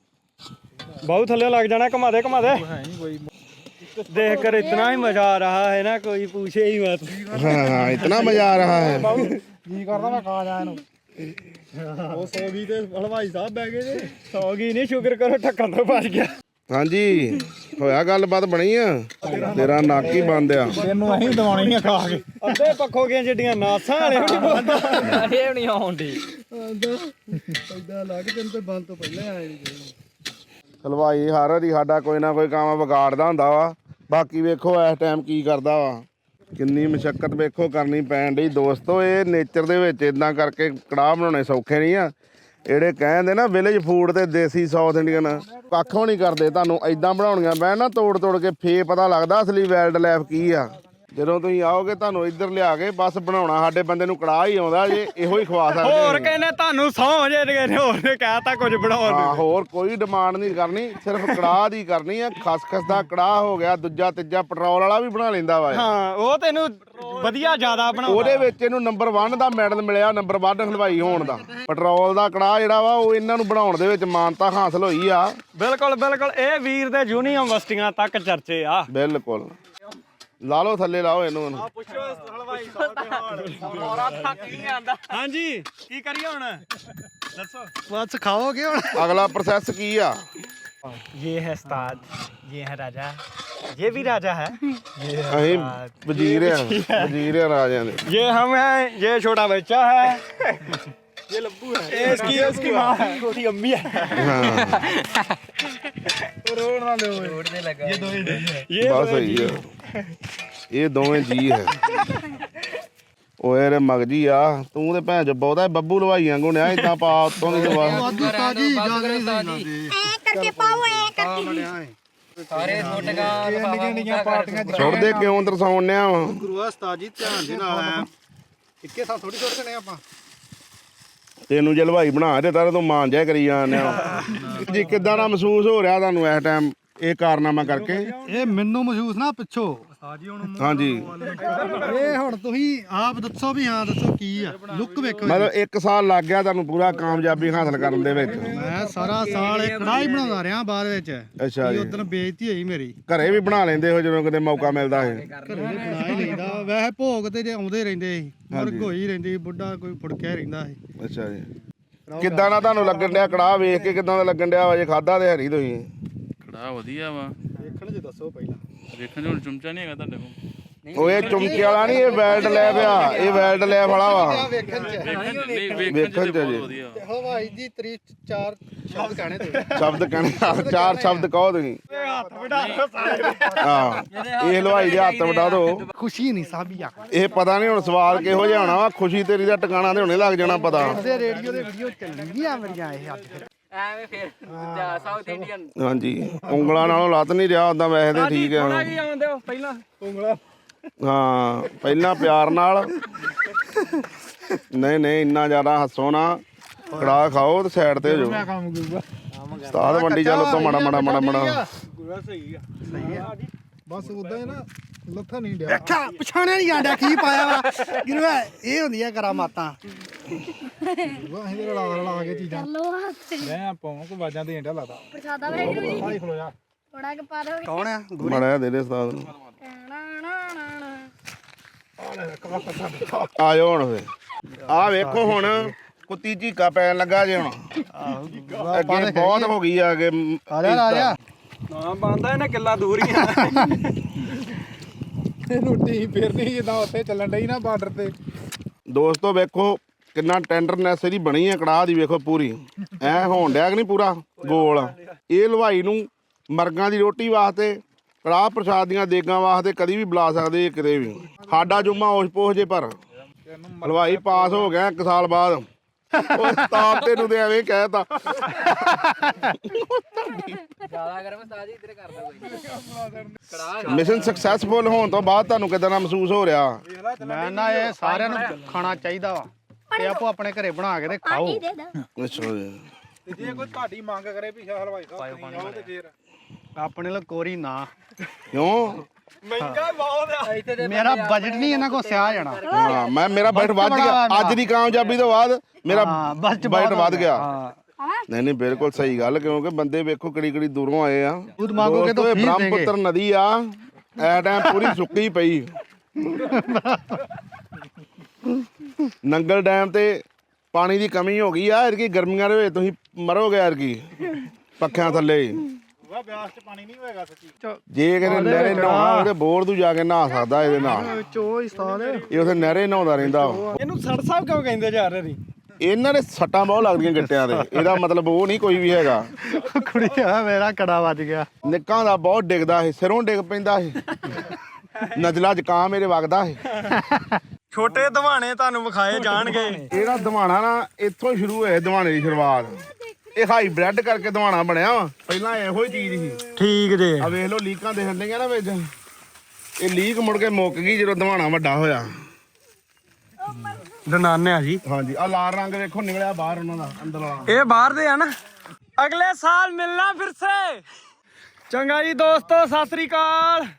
ਬਹੁਤ ਥੱਲੇ ਲੱਗ ਜਾਣਾ ਘੁਮਾ ਦੇ ਘੁਮਾ ਦੇ ਦੇਖ ਕਰ ਇਤਨਾ ਹੀ ਮਜ਼ਾ ਆ ਰਹਾ ਹੈ ਨਾ ਕੋਈ पूछे ही मत ਹਾਂ ਇਤਨਾ ਮਜ਼ਾ ਆ ਰਹਾ ਹੈ ਕੀ ਕਰਦਾ ਮੈਂ ਖਾ ਜਾ ਇਹਨੂੰ ਉਹ 120 ਤੇ ਹਲਵਾਈ ਸਾਹਿਬ ਬਹਿ ਗਏ ਜੇ 100 ਗਈ ਨਹੀਂ ਸ਼ੁਕਰ ਕਰੋ ਢੱਕਣ ਤੋਂ ਬਚ ਗਿਆ ਹਾਂਜੀ ਹੋਇਆ ਗੱਲਬਾਤ ਬਣੀ ਆ ਤੇਰਾ ਨੱਕ ਹੀ ਬੰਦ ਆ ਤੈਨੂੰ ਅਸੀਂ ਦਵਾਉਣੀ ਆ ਖਾ ਕੇ ਅੱਧੇ ਪੱਖੋ ਗਏ ਜਿਹੜੀਆਂ ਨਾਸਾਂ ਵਾਲੇ ਵੀ ਨਹੀਂ ਬੋਲਦਾ ਇਹ ਨਹੀਂ ਆਉਂਦੀ ਹਲਵਾਈ ਹਰ ਵਾਰੀ ਸਾਡਾ ਕੋਈ ਨਾ ਕੋਈ ਕੰਮ ਵਿਗਾੜਦਾ ਹੁੰਦਾ ਵਾ। ਬਾਕੀ ਵੇਖੋ ਇਸ ਟਾਈਮ ਕੀ ਕਰਦਾ ਵਾ। ਕਿੰਨੀ ਮੁਸ਼ਕਲ ਵੇਖੋ ਕਰਨੀ ਪੈਣ ਡਈ। ਦੋਸਤੋ, ਇਹ ਨੇਚਰ ਦੇ ਵਿੱਚ ਇਦਾਂ ਕਰਕੇ ਕੜਾਹ ਬਣਾਉਣੇ ਸੌਖੇ ਨਹੀਂ ਆ। ਜਿਹੜੇ ਕਹਿੰਦੇ ਨਾ ਵਿਲੇਜ ਫੂਡ ਤੇ ਦੇਸੀ ਸਾਊਥ ਇੰਡੀਅਨ ਕੱਖੋਂ ਨਹੀਂ ਕਰਦੇ ਤੁਹਾਨੂੰ। ਇਦਾਂ ਬਣਾਉਣੀਆਂ। ਮੈਂ ਨਾ ਤੋੜ ਤੋੜ ਕੇ ਫੇ ਪਤਾ ਲੱਗਦਾ ਅਸਲੀ ਵਾਈਲਡ ਲਾਈਫ ਕੀ ਆ। ਜਦੋਂ ਤੁਸੀਂ ਆਓਗੇ ਤੁਹਾਨੂੰ ਇੱਧਰ ਲਿਆ ਕੇ ਬਸ ਬਣਾਉਣਾ ਸਾਡੇ ਬੰਦੇ ਨੂੰ ਕੜਾਹ ਹੀ ਆਉਂਦਾ ਜੇ ਇਹੋ ਹੀ ਖਵਾ ਸਕਦੇ ਹੋਰ। ਕਹਿੰਦੇ ਤੁਹਾਨੂੰ ਸੌ ਜੇ ਕਹਿੰਦੇ ਹੋਰ ਨੇ ਕਹਿਤਾ ਕੁਝ ਬਣਾਉਣ ਨੂੰ। ਹਾਂ ਹੋਰ ਕੋਈ ਡਿਮਾਂਡ ਨਹੀਂ ਕਰਨੀ ਸਿਰਫ ਕੜਾਹ ਦੀ ਕਰਨੀ ਆ ਖਸਖਸ ਦਾ ਕੜਾਹ ਹੋ ਗਿਆ ਦੂਜਾ ਤੀਜਾ ਪੈਟਰੋਲ ਵਾਲਾ ਵੀ ਬਣਾ ਲੈਂਦਾ ਵਾ। ਹਾਂ ਉਹ ਤੈਨੂੰ ਵਧੀਆ ਜ਼ਿਆਦਾ ਬਣਾਉਂਦਾ। ਉਹਦੇ ਵਿੱਚ ਇਹਨੂੰ ਨੰਬਰ 1 ਦਾ ਮੈਡਲ ਮਿਲਿਆ ਨੰਬਰ 1 ਹਲਵਾਈ ਹੋਣ ਦਾ। ਪੈਟਰੋਲ ਦਾ ਕੜਾਹ ਜਿਹੜਾ ਵਾ ਉਹ ਇਹਨਾਂ ਨੂੰ ਬਣਾਉਣ ਦੇ ਵਿੱਚ ਮਾਨਤਾ ਹਾਸਲ ਹੋਈ ਆ। ਬਿਲਕੁਲ ਬਿਲਕੁਲ ਇਹ ਵੀਰ ਦੇ ਯੂਨੀਵਰਸਿਟੀਆਂ ਤੱਕ ਚਰਚੇ ਆ। ਬਿਲਕੁਲ। ਲਾ ਲਓ ਥੱਲੇ ਲਾਓ ਇਹਨੂੰ ਹੁਣ। ਪੁੱਛੋ ਹਲਵਾਈ ਸਾਹਿਬ ਹੋਰਾ ਥੱਕ ਨਹੀਂ ਆਂਦਾ ਹਾਂਜੀ ਕੀ ਕਰੀਏ ਹੁਣ ਦੱਸੋ ਬਸ ਖਾਓਗੇ ਹੁਣ ਅਗਲਾ ਪ੍ਰੋਸੈਸ ਕੀ ਆ ये है उस्ताद ये है राजा ये भी राजा है ਅਸੀਂ ਵਜ਼ੀਰ ਆ ਵਜ਼ੀਰ ਆ ਰਾਜਿਆਂ ਦੇ ये हम हैं ये छोटा बच्चा है ये लब्बू है ये इसकी इसकी माँ है छोटी अम्मी है ਹਾਂ ਰੋੜ ਨਾ ਲਿਓ ਰੋਡ ਤੇ ਲੱਗਾ ये ਬਸ ਸਹੀ ਆ ਇਹ ਦੋਵੇਂ ਜੀ ਹੈ। ਓਏ ਰੇ ਮਗਜੀ ਆ ਤੂੰ ਤੇ ਭੈਣ ਚ ਬਹੁਤਾ ਬੱਬੂ ਲਵਾਈ ਵਾਂਗੂ ਨੇ ਇਦਾਂ ਪਾ ਉਤੋਂ ਦੀ ਦਵਾ। ਉਸਤਾਦੀ ਉਸਤਾਦੀ ਐ ਕਰਕੇ ਪਾਓ ਐ ਕਰਕੇ। ਸਾਰੇ ਛੋਟੀਆਂ ਨਿੱਕੀਆਂ ਨਿੱਕੀਆਂ ਪਾਰਟੀਆਂ ਛੁੱਟਦੇ ਕਿਉਂ ਦਰਸਾਉਣਿਆ ਵਾ? ਗੁਰੂ ਉਸਤਾਦ ਜੀ ਧਿਆਨ ਦੇ ਨਾਲ ਆਇਆ ਇੱਕੇ ਸਾਥ ਥੋੜੀ ਛੋੜ ਦੇਣੇ ਆਪਾਂ। ਤੈਨੂੰ ਜੇ ਹਲਵਾਈ ਬਣਾ ਦਿੱਤਾ ਤਾਂ ਤੂੰ ਮਾਨ ਜਿਹਾ ਕਰੀ ਜਾਂਦਿਆ ਜੀ ਕਿਦਾਂ ਦਾ ਮਹਿਸੂਸ ਹੋ ਰਿਹਾ ਤੁਹਾਨੂੰ ਇਸ ਟਾਈਮ ਇਹ ਕਾਰਨਾਮਾ ਕਰਕੇ? ਇਹ ਮੈਨੂੰ ਮਹਿਸੂਸ ਨਾ ਪਿੱਛੋਂ ਹਾਂਜੀ। ਇਹ ਹੁਣ ਤੁਸੀਂ ਆਪ ਦੱਸੋ ਵੀ ਹਾਂ ਦੱਸੋ ਕੀ ਆ। ਲੁੱਕ ਵੇਖੋ ਮਤਲਬ 1 ਸਾਲ ਲੱਗ ਗਿਆ ਤੁਹਾਨੂੰ ਪੂਰਾ ਕਾਮਯਾਬੀ ਹਾਸਲ ਕਰਨ ਦੇ ਵਿੱਚ। ਮੈਂ ਸਾਰਾ ਸਾਲ ਇਹ ਕੜਾਈ ਬਣਾਉਂਦਾ ਰਿਹਾ ਬਾਅਦ ਵਿੱਚ। ਅੱਛਾ ਜੀ। ਉਦੋਂ ਬੇਇੱਜ਼ਤੀ ਹੋਈ ਮੇਰੀ। ਘਰੇ ਵੀ ਬਣਾ ਲੈਂਦੇ ਹੋ ਜਦੋਂ ਕਿਤੇ ਮੌਕਾ ਮਿਲਦਾ ਹੈ। ਘਰੇ ਤੇ ਬਣਾ ਹੀ ਲੈਂਦਾ ਵੈਸੇ ਭੋਗ ਤੇ ਜੇ ਆਉਂਦੇ ਰਹਿੰਦੇ ਸੀ ਮੁਰਗ ਹੋਈ ਰਹਿੰਦੀ ਬੁੱਢਾ ਕੋਈ ਫੁੜਕਿਆ ਹੀ ਰਹਿੰਦਾ ਸੀ। ਅੱਛਾ ਜੀ। ਕਿੱਦਾਂ ਦਾ ਤੁਹਾਨੂੰ ਲੱਗਣ ਡਿਆ? ਕੜਾਹ ਵੇਖ ਕੇ ਕਿੱਦਾਂ ਦਾ ਲੱਗਣ ਡਿਆ ਵਾ? ਜੇ ਖਾਦਾ ਤੇ ਹਰੀ ਤੁਸੀਂ। ਕੜਾ ਵਧੀਆ ਵਾ। ਵੇਖਣ ਚ ਦੱਸੋ ਪਹਿਲਾਂ। ਵੇਖਣ ਚ ਹੁਣ ਚਮਚਾ ਨਹੀਂ ਹੈਗਾ ਤੁਹਾਡੇ ਕੋਲ। ਉਹ ਇਹ ਚੁੰਮਕੇ ਵਾਲਾ ਨਹੀਂ ਇਹ ਵੈਲਡ ਲੈਬ ਆ ਇਹ ਵੈਲਡ ਲੈਬ ਵਾਲਾ ਵਾ। ਵੇਖਣ ਚ। ਵੇਖਣ ਚ ਨਹੀਂ ਵੇਖਣ ਵੇਖਣ ਚ ਚ ਬਹੁਤ ਜੀ। ਵਧੀਆ। ਹਵਾਈ ਦੀ ਤਰੀਫ ਚਾਰ ਸ਼ਬਦ ਕਹਿਣੇ ਤੇ ਸ਼ਬਦ ਕਹਿਣੇ ਚਾਰ ਸ਼ਬਦ ਕਹੋ ਤੁਸੀਂ। ਹੱਥ ਵਡਾ ਹਾਂ ਇਹ ਹਲਵਾਈ ਦੇ ਹੱਥ ਵਟਾ ਦੋ। ਖੁਸ਼ੀ ਨਹੀਂ ਸਾਬੀਆ ਇਹ ਪਤਾ ਨਹੀਂ ਹੁਣ ਸਵਾਲ ਕਿਹੋ ਜਿਹਾ ਹੋਣਾ ਵਾ ਖੁਸ਼ੀ ਤੇਰੀ ਦਾ ਟਿਕਾਣਾ ਤੇ ਹੁਣੇ ਲੱਗ ਜਾਣਾ ਪਤਾ। ਰੇਡੀਓ ਦੇ ਵੀਡੀਓ ਚੱਲੀਆਂ ਮੇਰੀਆਂ ਇਹ ਅੱਜ ਫਿਰ। ਐਵੇਂ ਫਿਰ ਦੂਜਾ ਸਾਊਥ ਇੰਡੀਅਨ ਹਾਂਜੀ ਉਂਗਲਾਂ ਨਾਲੋਂ ਲੱਤ ਨਹੀਂ ਰਿਹਾ ਉਦਾਂ ਵੈਸੇ ਤੇ ਠੀਕ ਆ ਥੋੜਾ ਕੀ ਆਉਂਦੇ ਹੋ ਪਹਿਲਾਂ। ਹਾਂ ਪਹਿਲਾਂ ਪਿਆਰ ਨਾਲ। ਨਹੀਂ ਨਹੀਂ ਇੰਨਾ ਜ਼ਿਆਦਾ ਹੱਸੋ ਨਾ। ਕੜਾ ਖਾਓ ਤੇ ਸਾਈਡ ਤੇ ਹੋ ਜਾਓ। ਕੰਮ ਕਰੂਗਾ। ਉਸਤਾਦ ਮੰਡੀ ਚੱਲ ਉੱਤੋਂ ਮੜਾ ਮੜਾ ਮੜਾ ਮੜਾ। ਬਸ ਉਦਾਂ ਹੀ ਨਾ ਲੱਥਾ ਨਹੀਂ ਡਿਆ। ਅੱਛਾ ਪਛਾਣਿਆ ਨਹੀਂ ਜਾਂਦਾ ਕੀ ਪਾਇਆ ਵਾ। ਗਿਰਵਾ ਇਹ ਹੁੰਦੀਆਂ ਕਰਾਮਾਤਾਂ। ਵਾਹ ਇਹਦੇ ਰਲਾ ਰਲਾ ਕੇ ਚੀਜ਼ਾਂ। ਲੋ ਹੱਥੇ ਮੈਂ ਪਾਉਂ ਕੋ ਵਾਜਾਂ ਦੇਣ ਡਿਆ ਲਾਦਾ ਪ੍ਰਸ਼ਾਦਾ ਵੈਗਰੂ ਜੀ ਆਈ ਖਲੋ ਜਾ। ਥੋੜਾ ਕਿ ਪਾ ਦੋ ਕੌਣ ਆ? ਮੜਾ ਦੇ ਦੇ ਉਸਤਾਦ ਨੂੰ। ਨਾ ਨਾ ਨਾ ਨਾ ਆ ਜਾਓ ਹੁਣ ਫੇ ਆ ਵੇਖੋ ਹੁਣ ਕੁੱਤੀ ਝੀਕਾ ਪੈਣ ਲੱਗਾ ਜੇ ਹੁਣ। ਅੱਗੇ ਬਹੁਤ ਹੋ ਗਈ ਆ ਅੱਗੇ ਆ ਜਾ ਆ ਜਾ। ਨਾ ਬੰਦਾ ਇਹਨੇ ਕਿੱਲਾ ਦੂਰ ਹੀ ਆ। ਇਹਨੂੰ ਟੀ ਫੇਰਨੀ ਜਿੱਦਾਂ ਉੱਥੇ ਚੱਲਣ ਡਈ ਨਾ ਬਾਰਡਰ ਤੇ। ਦੋਸਤੋ ਵੇਖੋ ਕਿੰਨਾ ਟੈਂਡਰਨੈਸ ਇਹਦੀ ਬਣੀ ਹੈ ਕੜਾਹ ਦੀ ਵੇਖੋ ਪੂਰੀ। ਐ ਹੋਣ ਡਿਆ ਕਿ ਨਹੀਂ ਪੂਰਾ? ਗੋਲ। ਇਹ ਹਲਵਾਈ ਨੂੰ ਮਰਗਾਂ ਦੀ ਰੋਟੀ ਵਾਸਤੇ ਕੜਾਹ ਪ੍ਰਸ਼ਾਦ ਦੀਆਂ ਦੇਗਾਂ ਵਾਸਤੇ ਕਦੀ ਵੀ ਬੁਲਾ ਸਕਦੇ ਇਹ ਕਿਤੇ ਵੀ। ਸਾਡਾ ਜੁਮਾ ਹੋਸ਼ ਪੋਸ਼ ਜੇ ਪਰ। ਹਲਵਾਈ ਪਾਸ ਹੋ ਗਿਆ ਇੱਕ ਸਾਲ ਬਾਅਦ। ਉਹ ਸਤਾਬ ਤੈਨੂੰ ਤੇ ਐਵੇਂ ਕਹਿਤਾ। ਜ਼ਿਆਦਾ ਗਰਮ ਉਸਤਾਦ ਜੀ ਇੱਧਰ ਕਰਦਾ ਕੋਈ ਕੜਾ ਮਿਸ਼ਨ ਸਕਸੈਸਫੁਲ ਹੋਣ ਤੋਂ ਬਾਅਦ ਤੁਹਾਨੂੰ ਕਿਦਾਂ ਦਾ ਮਹਿਸੂਸ ਹੋ ਰਿਹਾ? ਮੈਂ ਨਾ ਇਹ ਸਾਰਿਆਂ ਨੂੰ ਖਾਣਾ ਚਾਹੀਦਾ ਵਾ। ਤੇ ਆਪੋ ਆਪਣੇ ਘਰੇ ਬਣਾ ਕੇ ਤੇ ਖਾਓ। ਅੱਛਾ ਜੀ। ਤੇ ਜੇ ਕੋਈ ਤੁਹਾਡੀ ਮੰਗ ਕਰੇ ਵੀ ਸ਼ਾਹ ਹਲਵਾਈ ਸਾਹਿਬ ਤੇ ਫੇਰ। ਆਪਣੇ ਲਈ ਕੋਰੀ ਨਾ। ਕਿਉਂ? ਮੇਰਾ ਬਜਟ ਨਹੀਂ ਇਹਨਾਂ ਕੋ ਸਿਆ ਜਾਣਾ। ਹਾਂ ਮੈਂ ਮੇਰਾ ਬਜਟ ਵੱਧ ਗਿਆ। ਅੱਜ ਦੀ ਕਾਮਯਾਬੀ ਤੋਂ ਬਾਅਦ ਮੇਰਾ ਹਾਂ, budget ਬਹੁਤ ਗਿਆ। ਨਹੀਂ ਨਹੀਂ ਬਿਲਕੁਲ ਸਹੀ ਗੱਲ ਕਿਉਂਕਿ ਬੰਦੇ ਵੇਖੋ ਕਿਹੜੀ ਕਿਹੜੀ ਦੂਰੋਂ ਆਏ ਆ। ਦੁੱਧ ਮੰਗੋ ਕਿ ਤਾਂ ਦੋਸਤੋ, ਇਹ ਬ੍ਰਹਮਪੁੱਤਰ ਨਦੀ ਆ। ਐ ਟਾਈਮ ਪੂਰੀ ਸੁੱਕੀ ਪਈ। ਨੰਗਲ ਡੈਮ ਤੇ ਪਾਣੀ ਦੀ ਕਮੀ ਹੋ ਗਈ ਆ। ਇਰਕੀ ਗਰਮੀਆਂ ਦੇ ਵਿੱਚ ਤੁਸੀਂ ਮਰੋਗੇ ਇਰਕੀ ਪੱਖਿਆਂ ਥੱਲੇ। ਵਾਹ ਬਿਆਸ ਚ ਪਾਣੀ ਨਹੀਂ ਹੋਏਗਾ ਸੱਚੀ। ਜੇ ਕਿਤੇ ਨਹਿਰੇ ਨਹਾਉਣਾ ਤੇ ਬੋਰ ਤੋਂ ਜਾ ਕੇ ਨਹਾ ਸਕਦਾ ਇਹਦੇ ਨਾਲ। ਚੋ ਹੀ। ਸਾਲ ਇਹ ਉਥੇ ਨਹਿਰੇ ਨਹਾਉਂਦਾ ਰਹਿੰਦਾ ਵਾ। ਇਹਨੂੰ ਸੜ ਸਾਹਿਬ ਕਿਉਂ ਕਹਿੰਦੇ ਜਾ ਰਹੇ ਨੇ? ਇਹਨਾਂ ਦੇ ਸੱਟਾਂ ਬਹੁਤ ਲੱਗਦੀਆਂ ਗਿੱਟਿਆਂ ਦੇ। ਇਹਦਾ ਮਤਲਬ ਉਹ ਨਹੀਂ ਕੋਈ ਵੀ ਹੈਗਾ। ਕੁੜੀ ਆ ਮੇਰਾ ਕੜਾ ਵੱਜ ਗਿਆ। ਨਿੱਕਾਂ ਦਾ ਬਹੁਤ ਡਿੱਗਦਾ ਸੀ ਸਿਰੋਂ ਡਿੱਗ ਪੈਂਦਾ ਸੀ ਨਜ਼ਲਾ ਜ਼ੁਕਾਮ ਮੇਰੇ ਵਗਦਾ ਸੀ ਛੋਟੇ ਦਵਾਣੇ ਤੁਹਾਨੂੰ ਵਿਖਾਏ ਜਾਣਗੇ। ਇਹਦਾ ਦਿਵਾਣਾ ਨਾ ਇੱਥੋਂ ਹੀ ਸ਼ੁਰੂ ਹੋਇਆ ਦਿਵਾਣੇ ਦੀ ਸ਼ੁਰੂਆਤ। ਇਹ ਹਾਈਬ੍ਰਿਡ ਕਰਕੇ ਦਿਵਾਣਾ ਬਣਿਆ ਵਾ। ਪਹਿਲਾਂ ਇਹੋ ਹੀ ਚੀਜ਼ ਸੀ। ਠੀਕ ਜੇ। ਆ ਵੇਖ ਲਓ ਲੀਕਾਂ ਦੇ ਹੰਦੀਆਂ ਨਾ ਵਿੱਚ। ਇਹ ਲੀਕ ਮੁੜ ਕੇ ਮੁੱਕ ਗਈ ਜਦੋਂ ਦਿਵਾਣਾ ਵੱਡਾ ਹੋਇਆ। ਦਨਾਨਿਆ ਜੀ। ਹਾਂਜੀ ਆ ਲਾਲ ਰੰਗ ਵੇਖੋ ਨਿਕਲਿਆ ਬਾਹਰ ਉਹਨਾਂ ਦਾ ਅੰਦਰ ਵਾਲਾ। ਇਹ ਬਾਹਰ ਦੇ ਆ ਨਾ। ਅਗਲੇ ਸਾਲ ਮਿਲਣਾ ਫਿਰ ਸੇ। ਚੰਗਾ ਜੀ ਦੋਸਤੋ ਸਤਿ ਸ੍ਰੀ ਅਕਾਲ।